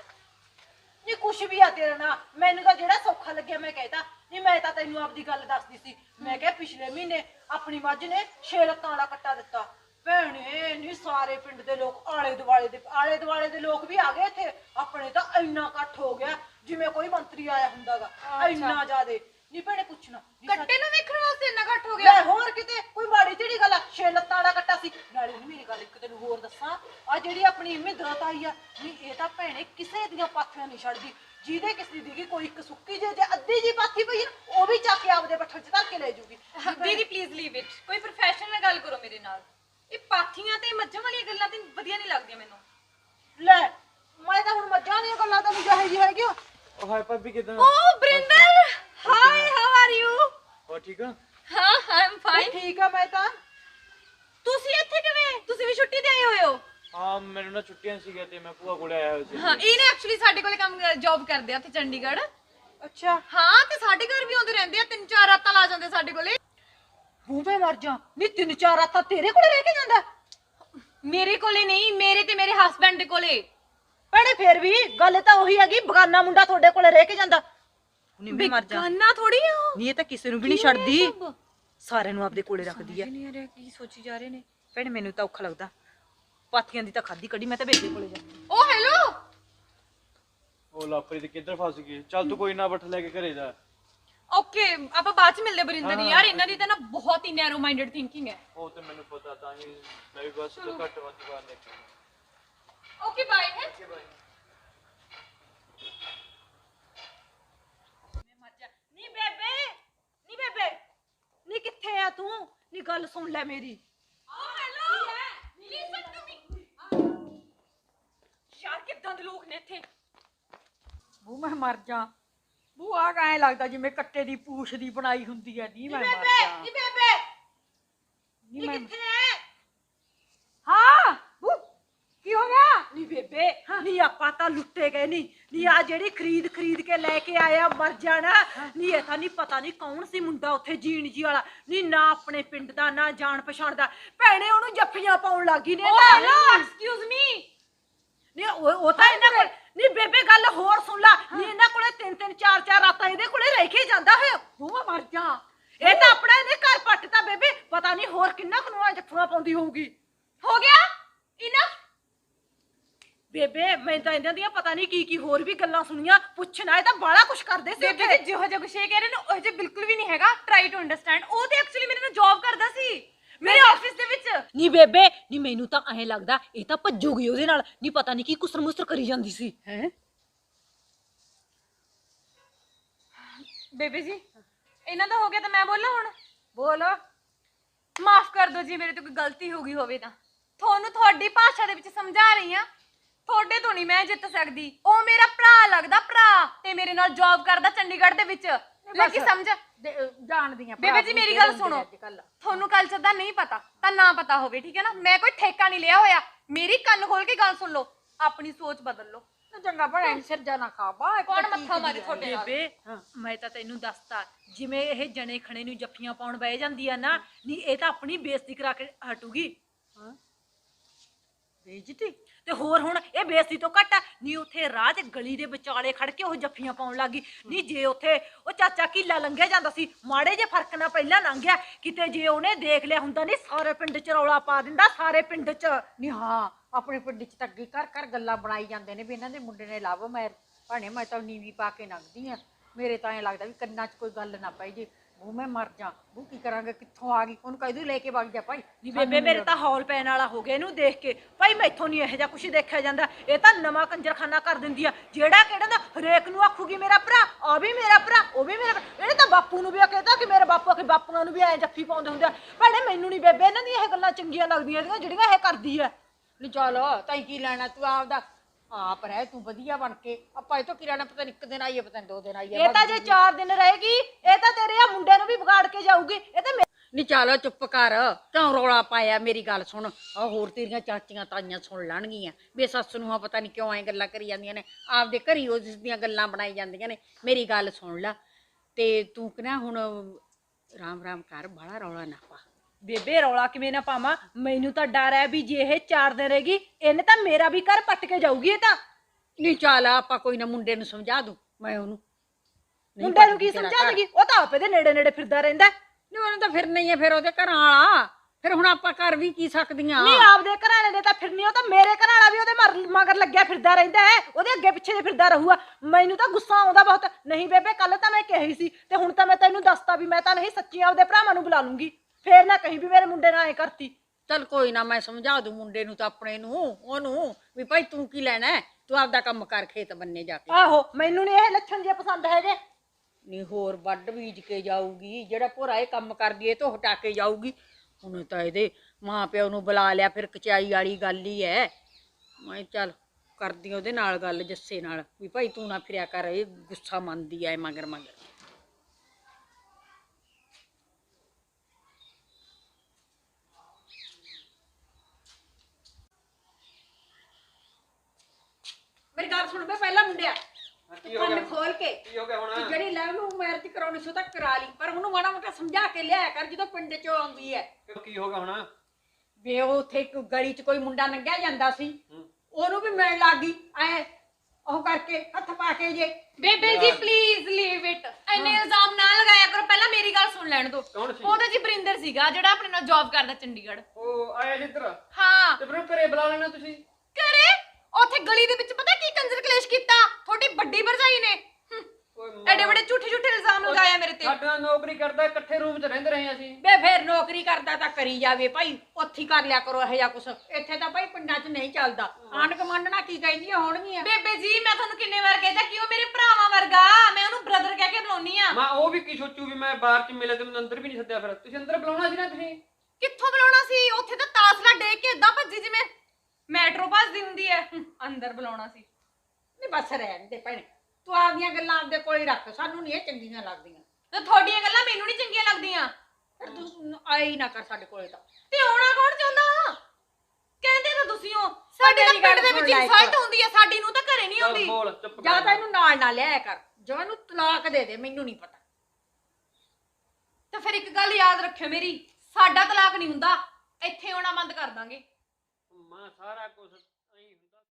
ਨਹੀਂ ਕੁਛ ਵੀ ਆ ਤੇਰਾ ਨਾ ਮੈਨੂੰ ਤਾਂ ਜਿਹੜਾ ਸੌਖਾ ਲੱਗਿਆ ਮੈਂ ਕਹਿਤਾ। ਨਹੀਂ ਮੈਂ ਤਾਂ ਤੈਨੂੰ ਆਪਦੀ ਗੱਲ ਦੱਸਦੀ ਸੀ। ਮੈਂ ਕਿਹਾ ਪਿਛਲੇ ਮਹੀਨੇ ਆਪਣੀ ਮੱਝ ਨੇ ਛੇ ਲੱਤਾਂ ਵਾਲਾ ਕੱਟਾ ਦਿੱਤਾ। ਭੈਣੇ ਨਹੀਂ ਸਾਰੇ ਪਿੰਡ ਦੇ ਲੋਕ ਆਲੇ ਦੁਆਲੇ ਦੇ ਆਲੇ ਦੁਆਲੇ ਦੇ ਲੋਕ ਵੀ ਆ ਗਏ ਇੱਥੇ। ਆਪਣੇ ਤਾਂ ਇੰਨਾ ਇਕੱਠ ਹੋ ਗਿਆ ਜਿਵੇਂ ਕੋਈ ਮੰਤਰੀ ਆਇਆ ਹੁੰਦਾਗਾ। ਇੰਨਾ ਜ਼ਿਆਦੇ। ਨਹੀਂ ਭੈਣੇ ਪੁੱਛਣਾ ਨੀ ਸੱਚ- ਕੱਟੇ ਨੂੰ ਵੇਖਣ ਵਾਸਤੇ ਇੰਨਾ ਘੱਟ ਹੋ ਗਿਆ? ਲੈ ਹੋਰ ਕਿਤੇ ਕੋਈ ਮਾੜੀ ਜਿਹੜੀ ਗੱਲ ਆ ਛੇ ਲੱਤਾਂ ਵਾਲਾ ਕੱਟਾ ਸੀ। ਨਾਲੇ ਨੀ ਮੇਰੀ ਗੱਲ ਇੱਕ ਤੈਨੂੰ ਹੋਰ ਦੱਸਾਂ ਆ ਜਿਹੜੀ ਆਪਣੀ ਮਿੰਦਰਤ ਆਈ ਆ ਨਹੀਂ ਇਹ ਤਾਂ ਭੈਣੇ ਕਿਸੇ ਦੀਆਂ ਪਾਥੀਆਂ ਨਹੀਂ ਛੱਡਦੀ। ਜਿਹਦੇ ਕਿਸੇ ਦੀ ਕੋਈ ਇੱਕ ਸੁੱਕੀ ਜੇ ਜੇ ਅੱਧੀ ਜੀ ਪਾਥੀ ਪਈ ਆ, ਉਹ ਵੀ ਚੱਕ ਕੇ ਆਪਦੇ ਬੱਠਲ 'ਚ ਧਰ ਕੇ ਲੈ ਜੂਗੀ। ਦੀਦੀ ਪਲੀਜ਼ ਲੀਵ ਇਟ ਕੋਈ ਪ੍ਰੋਫੈਸ਼ਨਲ ਨਾਲ ਗੱਲ ਕਰੋ ਮੇਰੇ ਨਾਲ। ਇਹ ਪਾਥੀਆਂ ਤੇ ਮੱਝਾਂ ਵਾਲੀਆਂ ਗੱਲਾਂ ਤੇ ਵਧੀਆ ਨਹੀਂ ਲੱਗਦੀਆਂ ਮੈਨੂੰ। ਲੈ ਮੈਂ ਤਾਂ ਹੁਣ ਮੱਝਾਂ ਦੀਆਂ ਗੱਲਾਂ ਤਾਂ ਜਿਹੇ ਜੀ ਹੈਗੀ। ਆ। ਉਹ ਹਾਏ ਭਾਬੀ ਕਿਦਾਂ? ਓ Brinder! Hi how are you ਹੋ ਠੀਕ ਆ? ਹਾਂ ਆਮ ਫਾਈਨ ਠੀਕ ਆ ਮੈਂ ਤਾਂ। ਤੁਸੀਂ ਇੱਥੇ ਕਿਵੇਂ? ਤੁਸੀਂ ਵੀ ਛੁੱਟੀ ਤੇ ਆਏ ਹੋਏ ਹੋ? ਹਾਂ ਮੈਨੂੰ ਨਾ ਛੁੱਟੀਆਂ ਸੀਗੀਆਂ ਤੇ ਮੈਂ ਭੂਆ ਕੋਲੇ ਆਇਆ ਹੋਇਆ ਸੀ। ਹਾਂ ਇਹਨੇ ਐਕਚੁਅਲੀ ਸਾਡੇ ਕੋਲੇ ਕੰਮ ਜੌਬ ਕਰਦੇ ਆ ਉੱਥੇ ਚੰਡੀਗੜ੍ਹ। ਅੱਛਾ। ਹਾਂ ਤੇ ਸਾਡੇ ਘਰ ਵੀ ਆਉਂਦੇ ਰਹਿੰਦੇ ਆ ਤਿੰਨ ਚਾਰ ਰਾਤਾਂ ਲਾ ਜਾਂਦੇ ਸਾਡੇ ਕੋਲੇ। ਬੂਵੇਂ ਮਰ ਜਾ। ਨਹੀਂ ਤਿੰਨ ਚਾਰ ਰਾਤਾਂ ਤੇਰੇ ਕੋਲੇ ਰਹਿ ਕੇ ਜਾਂਦਾ? ਮੇਰੇ ਕੋਲੇ ਨਹੀਂ ਮੇਰੇ ਤੇ ਮੇਰੇ ਹਸਬੰਡ ਦੇ ਕੋਲੇ। ਭੈਣੇ ਫੇਰ ਵੀ ਗੱਲ ਤਾਂ ਉਹੀ ਹੈਗੀ ਬਗਾਨਾ ਮੁੰਡਾ ਤੁਹਾਡੇ ਕੋਲੇ ਰਹਿ ਕੇ ਜਾਂਦਾ। ਨਹੀਂ ਵੀ ਮਰ ਜਾ। ਬੇਗਾਨਾ ਥੋੜੀ ਆ ਉਹ। ਨਹੀਂ ਇਹ ਤਾਂ ਕਿਸੇ ਨੂੰ ਵੀ ਨਹੀਂ ਛੱਡਦੀ। ਸਭ? ਸਾਰਿਆਂ ਨੂੰ ਆਪਦੇ ਕੋਲੇ ਰੱਖਦੀ ਆ। ਨਹੀਂ ਆ ਰਿਹਾ ਕੀ ਸੋਚੀ ਜਾ ਰਹੇ ਨੇ। ਭੈਣੇ ਮੈਨੂੰ ਤਾਂ ਔਖਾ ਲੱਗਦਾ। ਪਾਥੀਆਂ ਦੀ ਤਾਂ ਖਾਦੀ ਕੜੀ ਮੈਂ ਤਾਂ ਬੇਬੇ ਕੋਲੇ ਜਾ। ਓ ਹੈਲੋ! ਉਹ ਲਾਪਰੀ ਤੇ ਕਿੱਧਰ ਫਸ ਗਈ? ਚੱਲ ਤੂੰ ਕੋਈ ਨਾ ਬੱਠ ਲੈ ਕੇ ਘਰੇ ਜਾ। ਓਕੇ ਆਪਾਂ ਬਾਅਦ ਚ ਮਿਲਦੇ ਬਰਿੰਦਰ ਯਾਰ ਇਹਨਾਂ ਦੀ ਤਾਂ ਨਾ ਬਹੁਤ ਹੀ ਨੈਰੋ ਮਾਈਂਡਡ ਥਿੰਕਿੰਗ ਹੈ। ਉਹ ਤੇ ਮੈਨੂੰ ਪਤਾ ਤਾਂ ਹੀ ਮੈਂ ਵੀ ਬਸ ਘੱਟ ਵੱਧ ਬਾਹਰ ਨਿਕਲ ਓਕੇ ਬਾਏ ਹੈ। ਨਹੀਂ ਬੇਬੇ ਨਹੀਂ ਬੇਬੇ ਨਹੀਂ ਕਿੱਥੇ ਆ ਤੂੰ? ਨਹੀਂ ਗੱਲ ਸੁਣ ਲੈ ਮੇਰੀ। ਓ ਹੈਲੋ ਲਿਸਨ ਟੂ ਮੀ ਕਿਦਾਂ ਦੇ ਲੋਕ ਨੇ ਇੱਥੇ। ਬੂ ਮੈਂ ਮਰ ਜਾ। ਬੂ ਆ ਐ ਲੱਗਦਾ ਜਿਵੇਂ ਕੱਟੇ ਦੀ ਪੂਛ ਦੀ ਬਣਾਈ ਹੁੰਦੀ ਐ। ਨਹੀਂ ਮੈਂ ਮਰ ਬੇਬੇ ਜਾ। ਨਹੀਂ ਬੇਬੇ। ਨਹੀਂ ਮੈਂ ਕਿੱਥੇ ਐ? ਹਾਂ ਬੂ ਕੀ ਹੋ ਗਿਆ? ਨਹੀਂ ਬੇਬੇ ਨਹੀਂ ਆਪਾਂ ਤਾਂ ਲੁੱਟੇ ਗਏ ਨਹੀਂ ਨਹੀਂ ਆ ਜਿਹੜੀ ਖਰੀਦ ਖਰੀਦ ਕੇ ਲੈ ਕੇ ਆਇਆ ਮਰ ਜਾਣਾ। ਨਹੀਂ ਇਹ ਤਾਂ ਨਹੀਂ ਪਤਾ ਨਹੀਂ ਕੌਣ ਸੀ ਮੁੰਡਾ ਉੱਥੇ ਜੀਣ ਜੀ ਵਾਲਾ। ਨਹੀਂ ਨਾ ਆਪਣੇ ਪਿੰਡ ਦਾ ਨਾ ਜਾਣ ਪਛਾਣ ਦਾ। ਭੈਣੇ ਉਹਨੂੰ ਜੱਫੀਆਂ ਪਾਉਣ ਲੱਗੀ ਨੇ ਓ ਤਾਂ। ਹੈਲੋ ਐਕਸਕਿਊਜ਼ ਮੀ ਨਹੀਂ ਉਹ ਉਹ ਤਾਂ ਇਹਨਾਂ ਕੋਲ ਨਹੀਂ ਬੇਬੇ ਗੱਲ ਹੋਰ ਸੁਣ ਲਾ। ਨਹੀਂ ਇਹਨਾਂ ਕੋਲੇ ਤਿੰਨ ਤਿੰਨ ਚਾਰ ਚਾਰ ਰਾਤਾਂ ਇਹਦੇ ਕੋਲੇ ਰਹਿ ਕੇ ਜਾਂਦਾ ਹੋਇਆ। ਮੈਂ ਮਰ ਜਾ। ਇਹ ਤਾਂ ਆਪਣਾ ਇਹਨੇ ਘਰ ਪੱਟਤਾ ਬੇਬੇ। ਪਤਾ ਨਹੀਂ ਹੋਰ ਕਿੰਨਾ ਖਨੂਆ ਜੱਫੀਆਂ ਪਾਉਂਦੀ ਹੋਊਗੀ। ਹੋ ਗਿਆ? ਇਨਫ ਬੇਬੇ ਮੈਂ ਤਾਂ ਇਹਨਾਂ ਦੀਆਂ ਪਤਾ ਨਹੀਂ ਕੀ ਕੀ ਹੋਰ ਵੀ ਗੱਲਾਂ ਸੁਣੀਆਂ। ਪੁੱਛਣਾ ਇਹ ਤਾਂ ਬਾਲਾ ਕੁਛ ਕਰਦੇ ਸੀ ਬੇਬੇ ਜਿਹੋ ਜਿਹਾ ਕੁਛ ਇਹ ਕਹਿ ਰਹੇ ਨੇ ਉਹ ਜੇ ਬਿਲਕੁਲ ਵੀ ਨਹੀਂ ਹੈਗਾ। ਟਰਾਈ ਟੂ ਅੰਡਰਸਟੈਂਡ ਉਹ ਤੇ ਐਕਚੁਅਲੀ ਮੇਰੇ ਨਾਲ ਜੌਬ ਕਰਦਾ ਸੀ। ਮੇਰੇ ਆਫਿਸ ਦੇ ਵਿੱਚ। ਨਹੀਂ ਬੇਬੇ ਨਹੀਂ ਮੈਨੂੰ ਤਾਂ ਐਂ ਲੱਗਦਾ ਇਹ ਤਾਂ ਭੱਜੂਗੀ ਉਹਦੇ ਨਾਲ। ਨਹੀਂ ਪਤਾ ਨਹੀਂ ਕੀ ਕੁਸਰ ਮੁਸਰ ਕਰੀ ਜਾਂਦੀ ਸੀ। ਹੈ? ਬੇਬੇ ਜੀ ਇਹਨਾਂ ਦਾ ਹੋ ਗਿਆ ਤਾਂ ਮੈਂ ਬੋਲਾਂ ਹੁਣ? ਬੋਲ। ਮਾਫ ਕਰ ਦਿਓ ਜੀ ਮੇਰੇ ਤੋਂ ਕੋਈ ਗਲਤੀ ਹੋ ਗਈ ਹੋਵੇ ਤਾਂ। ਤੁਹਾਨੂੰ ਤੁਹਾਡੀ ਭਾਸ਼ਾ ਦੇ ਵਿੱਚ ਸਮਝਾ ਰਹੀ ਆ ਤੁਹਾਡੇ ਤੋਂ ਨਹੀਂ ਮੈਂ ਜਿੱਤ ਸਕਦੀ। ਉਹ ਮੇਰਾ ਭਰਾ ਲੱਗਦਾ ਭਰਾ। ਤੇ ਮੇਰੇ ਨਾਲ ਜੌਬ ਕਰਦਾ ਚੰਡੀਗੜ੍ਹ ਦੇ ਵਿੱਚ। ਲੱਗੀ ਸਮਝ? ਦੇ- ਅਹ ਬੇਬੇ ਜੀ ਮੇਰੀ ਗੱਲ ਸੁਣੋ। ਤੁਹਾਨੂੰ ਕਲਚਰ ਦਾ ਨਹੀਂ ਪਤਾ ਤਾਂ ਨਾ ਪਤਾ ਹੋਵੇ ਠੀਕ ਹੈ ਨਾ? ਮੈਂ ਕੋਈ ਠੇਕਾ ਨਹੀਂ ਲਿਆ ਹੋਇਆ। ਮੇਰੀ ਕੰਨ ਖੋਲ ਕੇ ਗੱਲ ਸੁਣ ਲਓ। ਆਪਣੀ ਸੋਚ ਬਦਲ ਲਓ। ਚੰਗਾ ਭੈਣ ਸਿਰ ਜਾ ਨਾ ਖਾ ਬਾ ਕੌਣ ਮੱਥਾ ਮਾਰੇ ਤੁਹਾਡੇ ਨਾਲ? ਬੇਬੇ ਮੈਂ ਤਾਂ ਤੈਨੂੰ ਦੱਸਤਾ ਜਿਵੇਂ ਇਹ ਜਣੇ ਖਣੇ ਨੂੰ ਜੱਫੀਆਂ ਪਾਉਣ ਬਹਿ ਜਾਂਦੀ ਆ ਨਾ ਨਹੀਂ ਇਹ ਤਾਂ ਆਪਣੀ ਬੇਇੱਜ਼ਤੀ ਕਰਾ ਕੇ ਹਟੂਗੀ। ਹਾਂ। ਬੇਇੱਜ਼ਤੀ? ਤੇ ਹੋਰ ਹੁਣ ਇਹ ਬੇਇੱਜ਼ਤੀ ਤੋਂ ਘੱਟ ਆ। ਨਹੀਂ ਉੱਥੇ ਰਾਹ 'ਚ ਗਲੀ ਦੇ ਵਿਚਾਲੇ ਖੜ ਕੇ ਉਹ ਜੱਫੀਆਂ ਪਾਉਣ ਲੱਗੀ ਨਹੀਂ ਜੇ ਉੱਥੇ ਉਹ ਚਾਚਾ ਕੀਲਾ ਲੰਘਿਆ ਜਾਂਦਾ ਸੀ, ਮਾੜੇ ਜੇ ਫ਼ਰਕ ਨਾਲ ਪਹਿਲਾਂ ਲੰਘਿਆ। ਕਿਤੇ ਜੇ ਉਹਨੇ ਦੇਖ ਲਿਆ ਹੁੰਦਾ ਨਹੀਂ ਸਾਰੇ ਪਿੰਡ 'ਚ ਰੌਲਾ ਪਾ ਦਿੰਦਾ, ਸਾਰੇ ਪਿੰਡ 'ਚ। ਨਹੀਂ ਹਾਂ, ਆਪਣੇ ਪਿੰਡ ਚ ਤਾਂ ਅੱਗੇ ਘਰ ਘਰ ਗੱਲਾਂ ਬਣਾਈ ਜਾਂਦੇ ਨੇ ਵੀ ਇਹਨਾਂ ਦੇ ਮੁੰਡੇ ਨੇ ਲਵ ਮੈਂ ਭਾਣੇ ਮੈਂ ਤਾਂ ਨੀਵੀਂ ਪਾ ਕੇ ਲੰਘਦੀ ਆ। ਮੇਰੇ ਤਾਂ ਐ ਲੱਗਦਾ ਵੀ ਕੰਨਾਂ 'ਚ ਕੋਈ ਗੱਲ ਨਾ ਪਈ ਜੇ। ਉਹ ਮੈਂ ਮਰ ਜਾ। ਉਹ ਕੀ ਕਰਾਂਗੇ? ਕਿੱਥੋਂ ਆ ਗਈ? ਉਹਨੂੰ ਕਹਿ ਦੂ ਲੈ ਕੇ ਵਗ ਜਾ ਭਾਈ? ਨੀ ਬੇਬੇ ਮੇਰੇ ਤਾਂ ਹੌਲ ਪੈਣ ਵਾਲਾ ਹੋ ਗਿਆ ਇਹਨੂੰ ਦੇਖ ਕੇ। ਭਾਈ ਮੈਥੋਂ ਨਹੀਂ ਇਹੋ ਜਿਹਾ ਕੁਝ ਦੇਖਿਆ ਜਾਂਦਾ। ਇਹ ਤਾਂ ਨਵਾਂ ਕੰਜਰਖਾਨਾ ਕਰ ਦਿੰਦੀ ਆ। ਜਿਹੜਾ ਕਿਹੜਾ ਦਾ ਹਰੇਕ ਨੂੰ ਆਖੂਗੀ ਮੇਰਾ ਭਰਾ ਆ ਵੀ ਮੇਰਾ ਭਰਾ ਉਹ ਵੀ ਮੇਰਾ ਭਰਾ। ਇਹਨੇ ਤਾਂ ਬਾਪੂ ਨੂੰ ਵੀ ਕਹਿੰਦਾ ਕਿ ਮੇਰੇ ਬਾਪੂ ਕਿ ਬਾਪੂਆਂ ਨੂੰ ਵੀ ਐ ਜੱਫੀ ਪਾਉਂਦੇ ਹੁੰਦੇ ਆ। ਭੈਣੇ ਮੈਨੂੰ ਨਹੀਂ ਬੇਬੇ ਇਹਨਾਂ ਦੀਆਂ ਇਹ ਗੱਲਾਂ ਚੰਗੀਆਂ ਲੱਗਦੀਆਂ ਇਹਦੀਆਂ ਜਿਹੜੀਆਂ ਇਹ ਕਰਦੀ ਆ। ਨਹੀਂ ਚਲ ਤੈਂ ਕੀ ਲੈਣਾ? ਤੂੰ ਆਪਦਾ ਆਪ ਰਹਿ ਤੂੰ ਵਧੀਆ ਬਣ ਕੇ। ਆਪਾਂ ਇਹ ਤੋਂ ਕੀ ਲੈਣਾ ਪਤਾ ਇੱਕ ਦਿਨ ਆਈਏ ਪਤਾ ਦੋ ਦਿਨ ਆਈਏ ਇਹ ਤਾਂ ਜੇ 4 ਦਿਨ ਰਹੇਗੀ ਇਹ ਤਾਂ ਤੇਰੇ ਆ ਮੁੰਡੇ ਨੂੰ ਵੀ ਵਿਗਾੜ ਕੇ ਜਾਊਗੀ। ਇਹ ਤਾਂ ਨਹੀਂ ਚੱਲ ਚੁੱਪ ਕਰ। ਕਿਉਂ ਰੌਲਾ ਪਾਇਆ ਮੇਰੀ ਗੱਲ ਸੁਣ। ਆ ਹੋਰ ਤੇਰੀਆਂ ਚਾਚੀਆਂ ਤਾਈਆਂ ਸੁਣ ਲੈਣਗੀਆਂ। ਵੀ ਸੱਸ ਨੂੰ ਆ ਪਤਾ ਨਹੀਂ ਕਿਉਂ ਐ ਗੱਲਾਂ ਕਰੀ ਜਾਂਦੀਆਂ ਨੇ। ਆਪਦੇ ਘਰੀ ਉਸ ਦੀਆਂ ਗੱਲਾਂ ਬਣਾਈ ਜਾਂਦੀਆਂ ਨੇ। ਮੇਰੀ ਗੱਲ ਸੁਣ ਲੈ। ਤੇ ਤੂੰ ਕਿਹਾ ਹੁਣ ਰਾਮ ਰਾਮ ਕਰ ਬਾਹਲਾ ਰੌਲਾ ਨਾ ਪਾ। ਬੇਬੇ ਰੌਲਾ ਕਿਵੇਂ ਨਾ ਪਾਵਾਂ ਮੈਨੂੰ ਤਾਂ ਡਰ ਹੈ ਵੀ ਜੇ ਇਹ 4 ਦਿਨ ਰਹੇਗੀ ਇਹਨੇ ਤਾਂ ਮੇਰਾ ਵੀ ਘਰ ਪੱਟ ਕੇ ਜਾਊਗੀ ਇਹ ਤਾਂ। ਨਹੀਂ ਚੱਲ ਆਪਾਂ ਕੋਈ ਨਾ ਮੁੰਡੇ ਨੂੰ ਸਮਝਾ ਦੂੰ ਮੈਂ ਉਹਨੂੰ। ਨਹੀਂ ਮੁੰਡੇ ਨੂੰ ਕੀ ਸਮਝਾ ਘਰ। ਦੇਗੀ ਉਹ ਤਾਂ ਆਪੇ ਦੇ ਨੇੜੇ ਨੇੜੇ ਫਿਰਦਾ ਰਹਿੰਦਾ ਹੈ। ਨਹੀਂ ਉਹਨੂੰ ਤਾਂ ਫਿਰ ਨਹੀਂ ਹੈ ਫਿਰ ਉਹਦੇ ਘਰਾਂ ਵਾਲਾ। ਫਿਰ ਹੁਣ ਆਪਾਂ ਕਰ ਵੀ ਕੀ ਸਕਦੀਆਂ? ਨਹੀਂ ਆਪਦੇ ਘਰ ਵਾਲੇ ਨੇ ਤਾਂ ਫਿਰਨੀ ਉਹ ਤਾਂ ਮੇਰੇ ਘਰ ਵਾਲਾ ਵੀ ਉਹਦੇ ਮਰ- ਮਗਰ ਲੱਗਿਆ ਫਿਰਦਾ ਰਹਿੰਦਾ ਹੈ। ਉਹਦੇ ਅੱਗੇ ਪਿੱਛੇ ਦੇ ਫਿਰਦਾ ਰਹੂਗਾ। ਮੈਨੂੰ ਤਾਂ ਗੁੱਸਾ ਆਉਂਦਾ ਬਹੁਤ। ਨਹੀਂ ਬੇਬੇ ਕੱਲ ਤਾਂ ਮੈਂ ਕਹੀ ਸੀ ਤੇ ਹੁਣ ਤਾਂ ਮੈਂ ਤੈਨੂੰ ਦੱਸਤਾ ਵੀ ਮੈਂ ਤਾਂ ਨਹੀਂ ਸੱਚੀ ਆਪਦੇ ਭਰਾਵਾਂ ਨੂੰ ਬੁਲਾ ਲੂੰਗੀ। ਫੇਰ ਨਾ ਕਹੀਂ ਵੀ ਮੇਰੇ ਮੁੰਡੇ ਨਾਲ ਐ ਕਰਤੀ। ਚੱਲ ਕੋਈ ਨਾ ਮੈਂ ਸਮਝਾ ਦੂੰ ਮੁੰਡੇ ਨੂੰ ਤਾਂ ਆਪਣੇ ਨੂੰ ਉਹਨੂੰ ਵੀ ਭਾਈ ਤੂੰ ਕੀ ਲੈਣਾ ਹੈ? ਤੂੰ ਆਪਦਾ ਕੰਮ ਕਰ ਖੇਤ ਬੰਨੇ ਜਾ ਕੇ। ਆਹੋ ਮੈਨੂੰ ਨਹੀਂ ਇਹ ਲੱਛਣ ਜੇ ਪਸੰਦ ਹੈਗੇ। ਨਹੀਂ ਹੋਰ ਵੱਢ ਬੀਜ ਕੇ ਜਾਊਗੀ ਜਿਹੜਾ ਭੋਰਾ ਇਹ ਕੰਮ ਕਰਦੀ ਏ ਤੋਂ ਹਟਾ ਕੇ ਜਾਊਗੀ। ਉਹਨੇ ਤਾਂ ਇਹਦੇ ਮਾਂ ਪਿਓ ਨੂੰ ਬੁਲਾ ਲਿਆ ਫਿਰ ਕਚਾਈ ਵਾਲੀ ਗੱਲ ਹੀ ਐ। ਮੈਂ ਚੱਲ ਕਰਦੀ ਉਹਦੇ ਨਾਲ ਗੱਲ ਜੱਸੇ ਨਾਲ। ਵੀ ਭਾਈ ਤੂੰ ਨਾ ਫਿਰਿਆ ਕਰ ਇਹ ਗੁੱਸਾ ਮੰਨਦੀ ਐ ਮਗਰ ਮਗਰ ਮੇਰੀ ਗੱਲ ਸੁਣ ਬੇ ਪਹਿਲਾਂ ਮੁੰਡਿਆ। ਕੀ ਹੋ ਕੰਨ ਗਿਆ? ਖੋਲ ਕੇ ਕੀ ਹੋ ਗਿਆ ਤੇ ਹੁਣ ਜਿਹੜੀ ਲਵ ਨੂੰ ਮੈਰਿਜ ਕਰਾਉਣੀ ਸੋ ਤਾਂ ਕਰਾ ਲਈ ਪਰ ਉਹਨੂੰ ਮਾੜਾ ਮੋਟਾ ਸਮਝਾ ਕੇ ਲਿਆਇਆ ਕਰ ਜਦੋਂ ਪਿੰਡ ਚੋਂ ਆਉਂਦੀ ਹੈ। ਕੀ ਹੋ ਗਿਆ ਹੁਣ? ਵੀ ਉਹ ਉੱਥੇ ਇੱਕ ਗਲੀ 'ਚ ਕੋਈ ਮੁੰਡਾ ਲੰਘਿਆ ਜਾਂਦਾ ਸੀ ਹੂੰ। ਉਹਨੂੰ ਵੀ ਮਿਲਣ ਲੱਗ ਗਈ ਐ ਉਹ ਕਰਕੇ ਹੱਥ ਪਾ ਕੇ ਜੇ। ਬੇਬੇ ਜੀ ਪਲੀਜ਼ ਲੀਵ ਇਟ ਐਨੇ ਇਲਜ਼ਾਮ ਨਾ ਲਗਾਇਆ ਕਰੋ ਪਹਿਲਾਂ ਮੇਰੀ ਗੱਲ ਸੁਣ ਲੈਣ ਦਿਓ ਕੌਣ ਸੀ? ਉਹ ਤਾਂ ਜੀ ਬਰਿੰਦਰ ਸੀਗਾ ਜਿਹੜਾ ਆਪਣੇ ਨਾਲ ਜੌਬ ਕਰਦਾ ਚੰਡੀਗੜ੍ਹ। ਉਹ ਆਇਆ ਜਿੱਧਰ ਹਾਂ। ਤੇ ਫਿਰ ਉਹ ਘਰੇ ਬੁਲਾ ਲੈਣਾ ਤੁਸੀਂ? ਕਰੇ ਉੱਥੇ ਗਲੀ ਦੇ ਵਿੱਚ ਪਤਾ ਕੀ ਕੰਜਰ ਕਲੇਸ਼ ਕੀਤਾ? ਤੁਹਾਡੀ ਵੱਡੀ ਭਰਜਾਈ ਨੇ। ਓਏ ਐਡੇ ਵੱਡੇ ਝੂਠੇ ਝੂਠੇ ਇਲਜ਼ਾਮ ਲਗਾਇਆ ਮੇਰੇ ਤੇ। ਸਾਡੇ ਨਾਲ ਨੌਕਰੀ ਕਰਦਾ ਇਕੱਠੇ ਰੂਮ 'ਚ ਰਹਿੰਦੇ ਰਹੇ ਅਸੀਂ। ਬੇ ਫਿਰ ਨੌਕਰੀ ਕਰਦਾ ਤਾਂ ਕਰੀ ਜਾਵੇ ਭਾਈ। ਉੱਥੇ ਹੀ ਕਰ ਲਿਆ ਕਰੋ ਇਹੋ ਜਿਹਾ ਕੁਛ। ਇੱਥੇ ਤਾਂ ਭਾਈ ਪਿੰਡਾਂ 'ਚ ਨਹੀਂ ਚੱਲਦਾ। ਆਣ ਕਮਾਂਡਣਾ ਕੀ ਕਹਿੰਦੀਆਂ ਹੋਣਗੀਆਂ? ਬੇਬੇ ਜੀ ਮੈਂ ਤੁਹਾਨੂੰ ਕਿੰਨੇ ਵਾਰ ਕਹਿਤਾ ਕਿ ਉਹ ਮੇਰੇ ਭਰਾਵਾਂ ਵਰਗਾ। ਮੈਂ ਉਹਨੂੰ ਬ੍ਰਦਰ ਕਹਿ ਕੇ ਬੁਲਾਉਣੀ ਆ। ਮਾਂ ਉਹ ਵੀ ਕੀ ਸੋਚੂ ਵੀ ਮੈਂ ਬਾਹਰ 'ਚ ਮਿਲੇ ਤੇ ਮੈਨੂੰ ਅੰਦਰ ਵੀ ਨਹੀਂ ਸੱਦਿਆ ਫਿਰ। ਤੁਸੀਂ ਅੰਦਰ ਬੁਲਾਉਣਾ ਸੀ ਨਾ ਤੁਸੀਂ? ਕਿੱਥੋਂ ਬੁਲਾਉਣਾ ਸੀ? ਉੱਥੇ ਤਾਂ ਤਾਸਲਾ ਡੇਕ ਕੇ ਇਦਾਂ ਭੱਜੀ ਜਿਵੇਂ। ਮੈਟਰੋ ਹੁੰਦੀ ਹੈ। ਹਮ, ਅੰਦਰ ਬੁਲਾਉਣਾ ਸੀ। ਨਹੀਂ ਬਸ ਰਹਿਣ ਦੇ ਭੈਣੇ। ਤੂੰ ਆਪਦੀਆਂ ਗੱਲਾਂ ਆਪਦੇ ਕੋਲ ਹੀ ਰੱਖ। ਸਾਨੂੰ ਨਹੀਂ ਇਹ ਚੰਗੀਆਂ ਲੱਗਦੀਆਂ। ਤੇ ਤੁਹਾਡੀਆਂ ਗੱਲਾਂ ਮੈਨੂੰ ਨਹੀਂ ਚੰਗੀਆਂ ਲੱਗਦੀਆਂ। ਫਿਰ ਤੂੰ ਹੀ ਨਾ ਕਰ ਸਾਡੇ ਕੋਲੇ ਤਾਂ। ਤੇ ਆਉਣਾ ਕੌਣ ਚਾਹੁੰਦਾ? ਕਹਿੰਦੇ ਤਾਂ ਤੁਸੀਂ ਹੋ। ਸਾਡੇ ਤਾਂ ਪਿੰਡ ਦੇ ਵਿੱਚ। ਇਨਸਲਟ ਹੁੰਦੀ ਹੈ। ਸਾਡੀ ਨੂੰ ਤਾਂ ਘਰੇ ਨਹੀਂ ਆਉਂਦੀ। ਬੋਲ ਚੁੱਪ ਜਾਂ ਤਾਂ ਇਹਨੂੰ ਨਾਲ ਨਾ ਲਿਆਇਆ ਕਰ। ਜਾਂ ਇਹਨੂੰ ਤਲਾਕ ਦੇ ਦੇ ਮੈਨੂੰ ਨਹੀਂ ਪਤਾ। ਤਾਂ ਫਿਰ ਇੱਕ ਗੱਲ ਯਾਦ ਰੱਖਿਓ ਮੇਰੀ। ਸਾਡਾ ਤਲਾਕ ਨਹੀਂ ਹੁੰਦਾ। ਇੱਥੇ ਆਉਣਾ ਬੰਦ ਕਰ ਦਾਂਗੇ। ਮਾਂ ਸਾਰਾ ਕੁਝ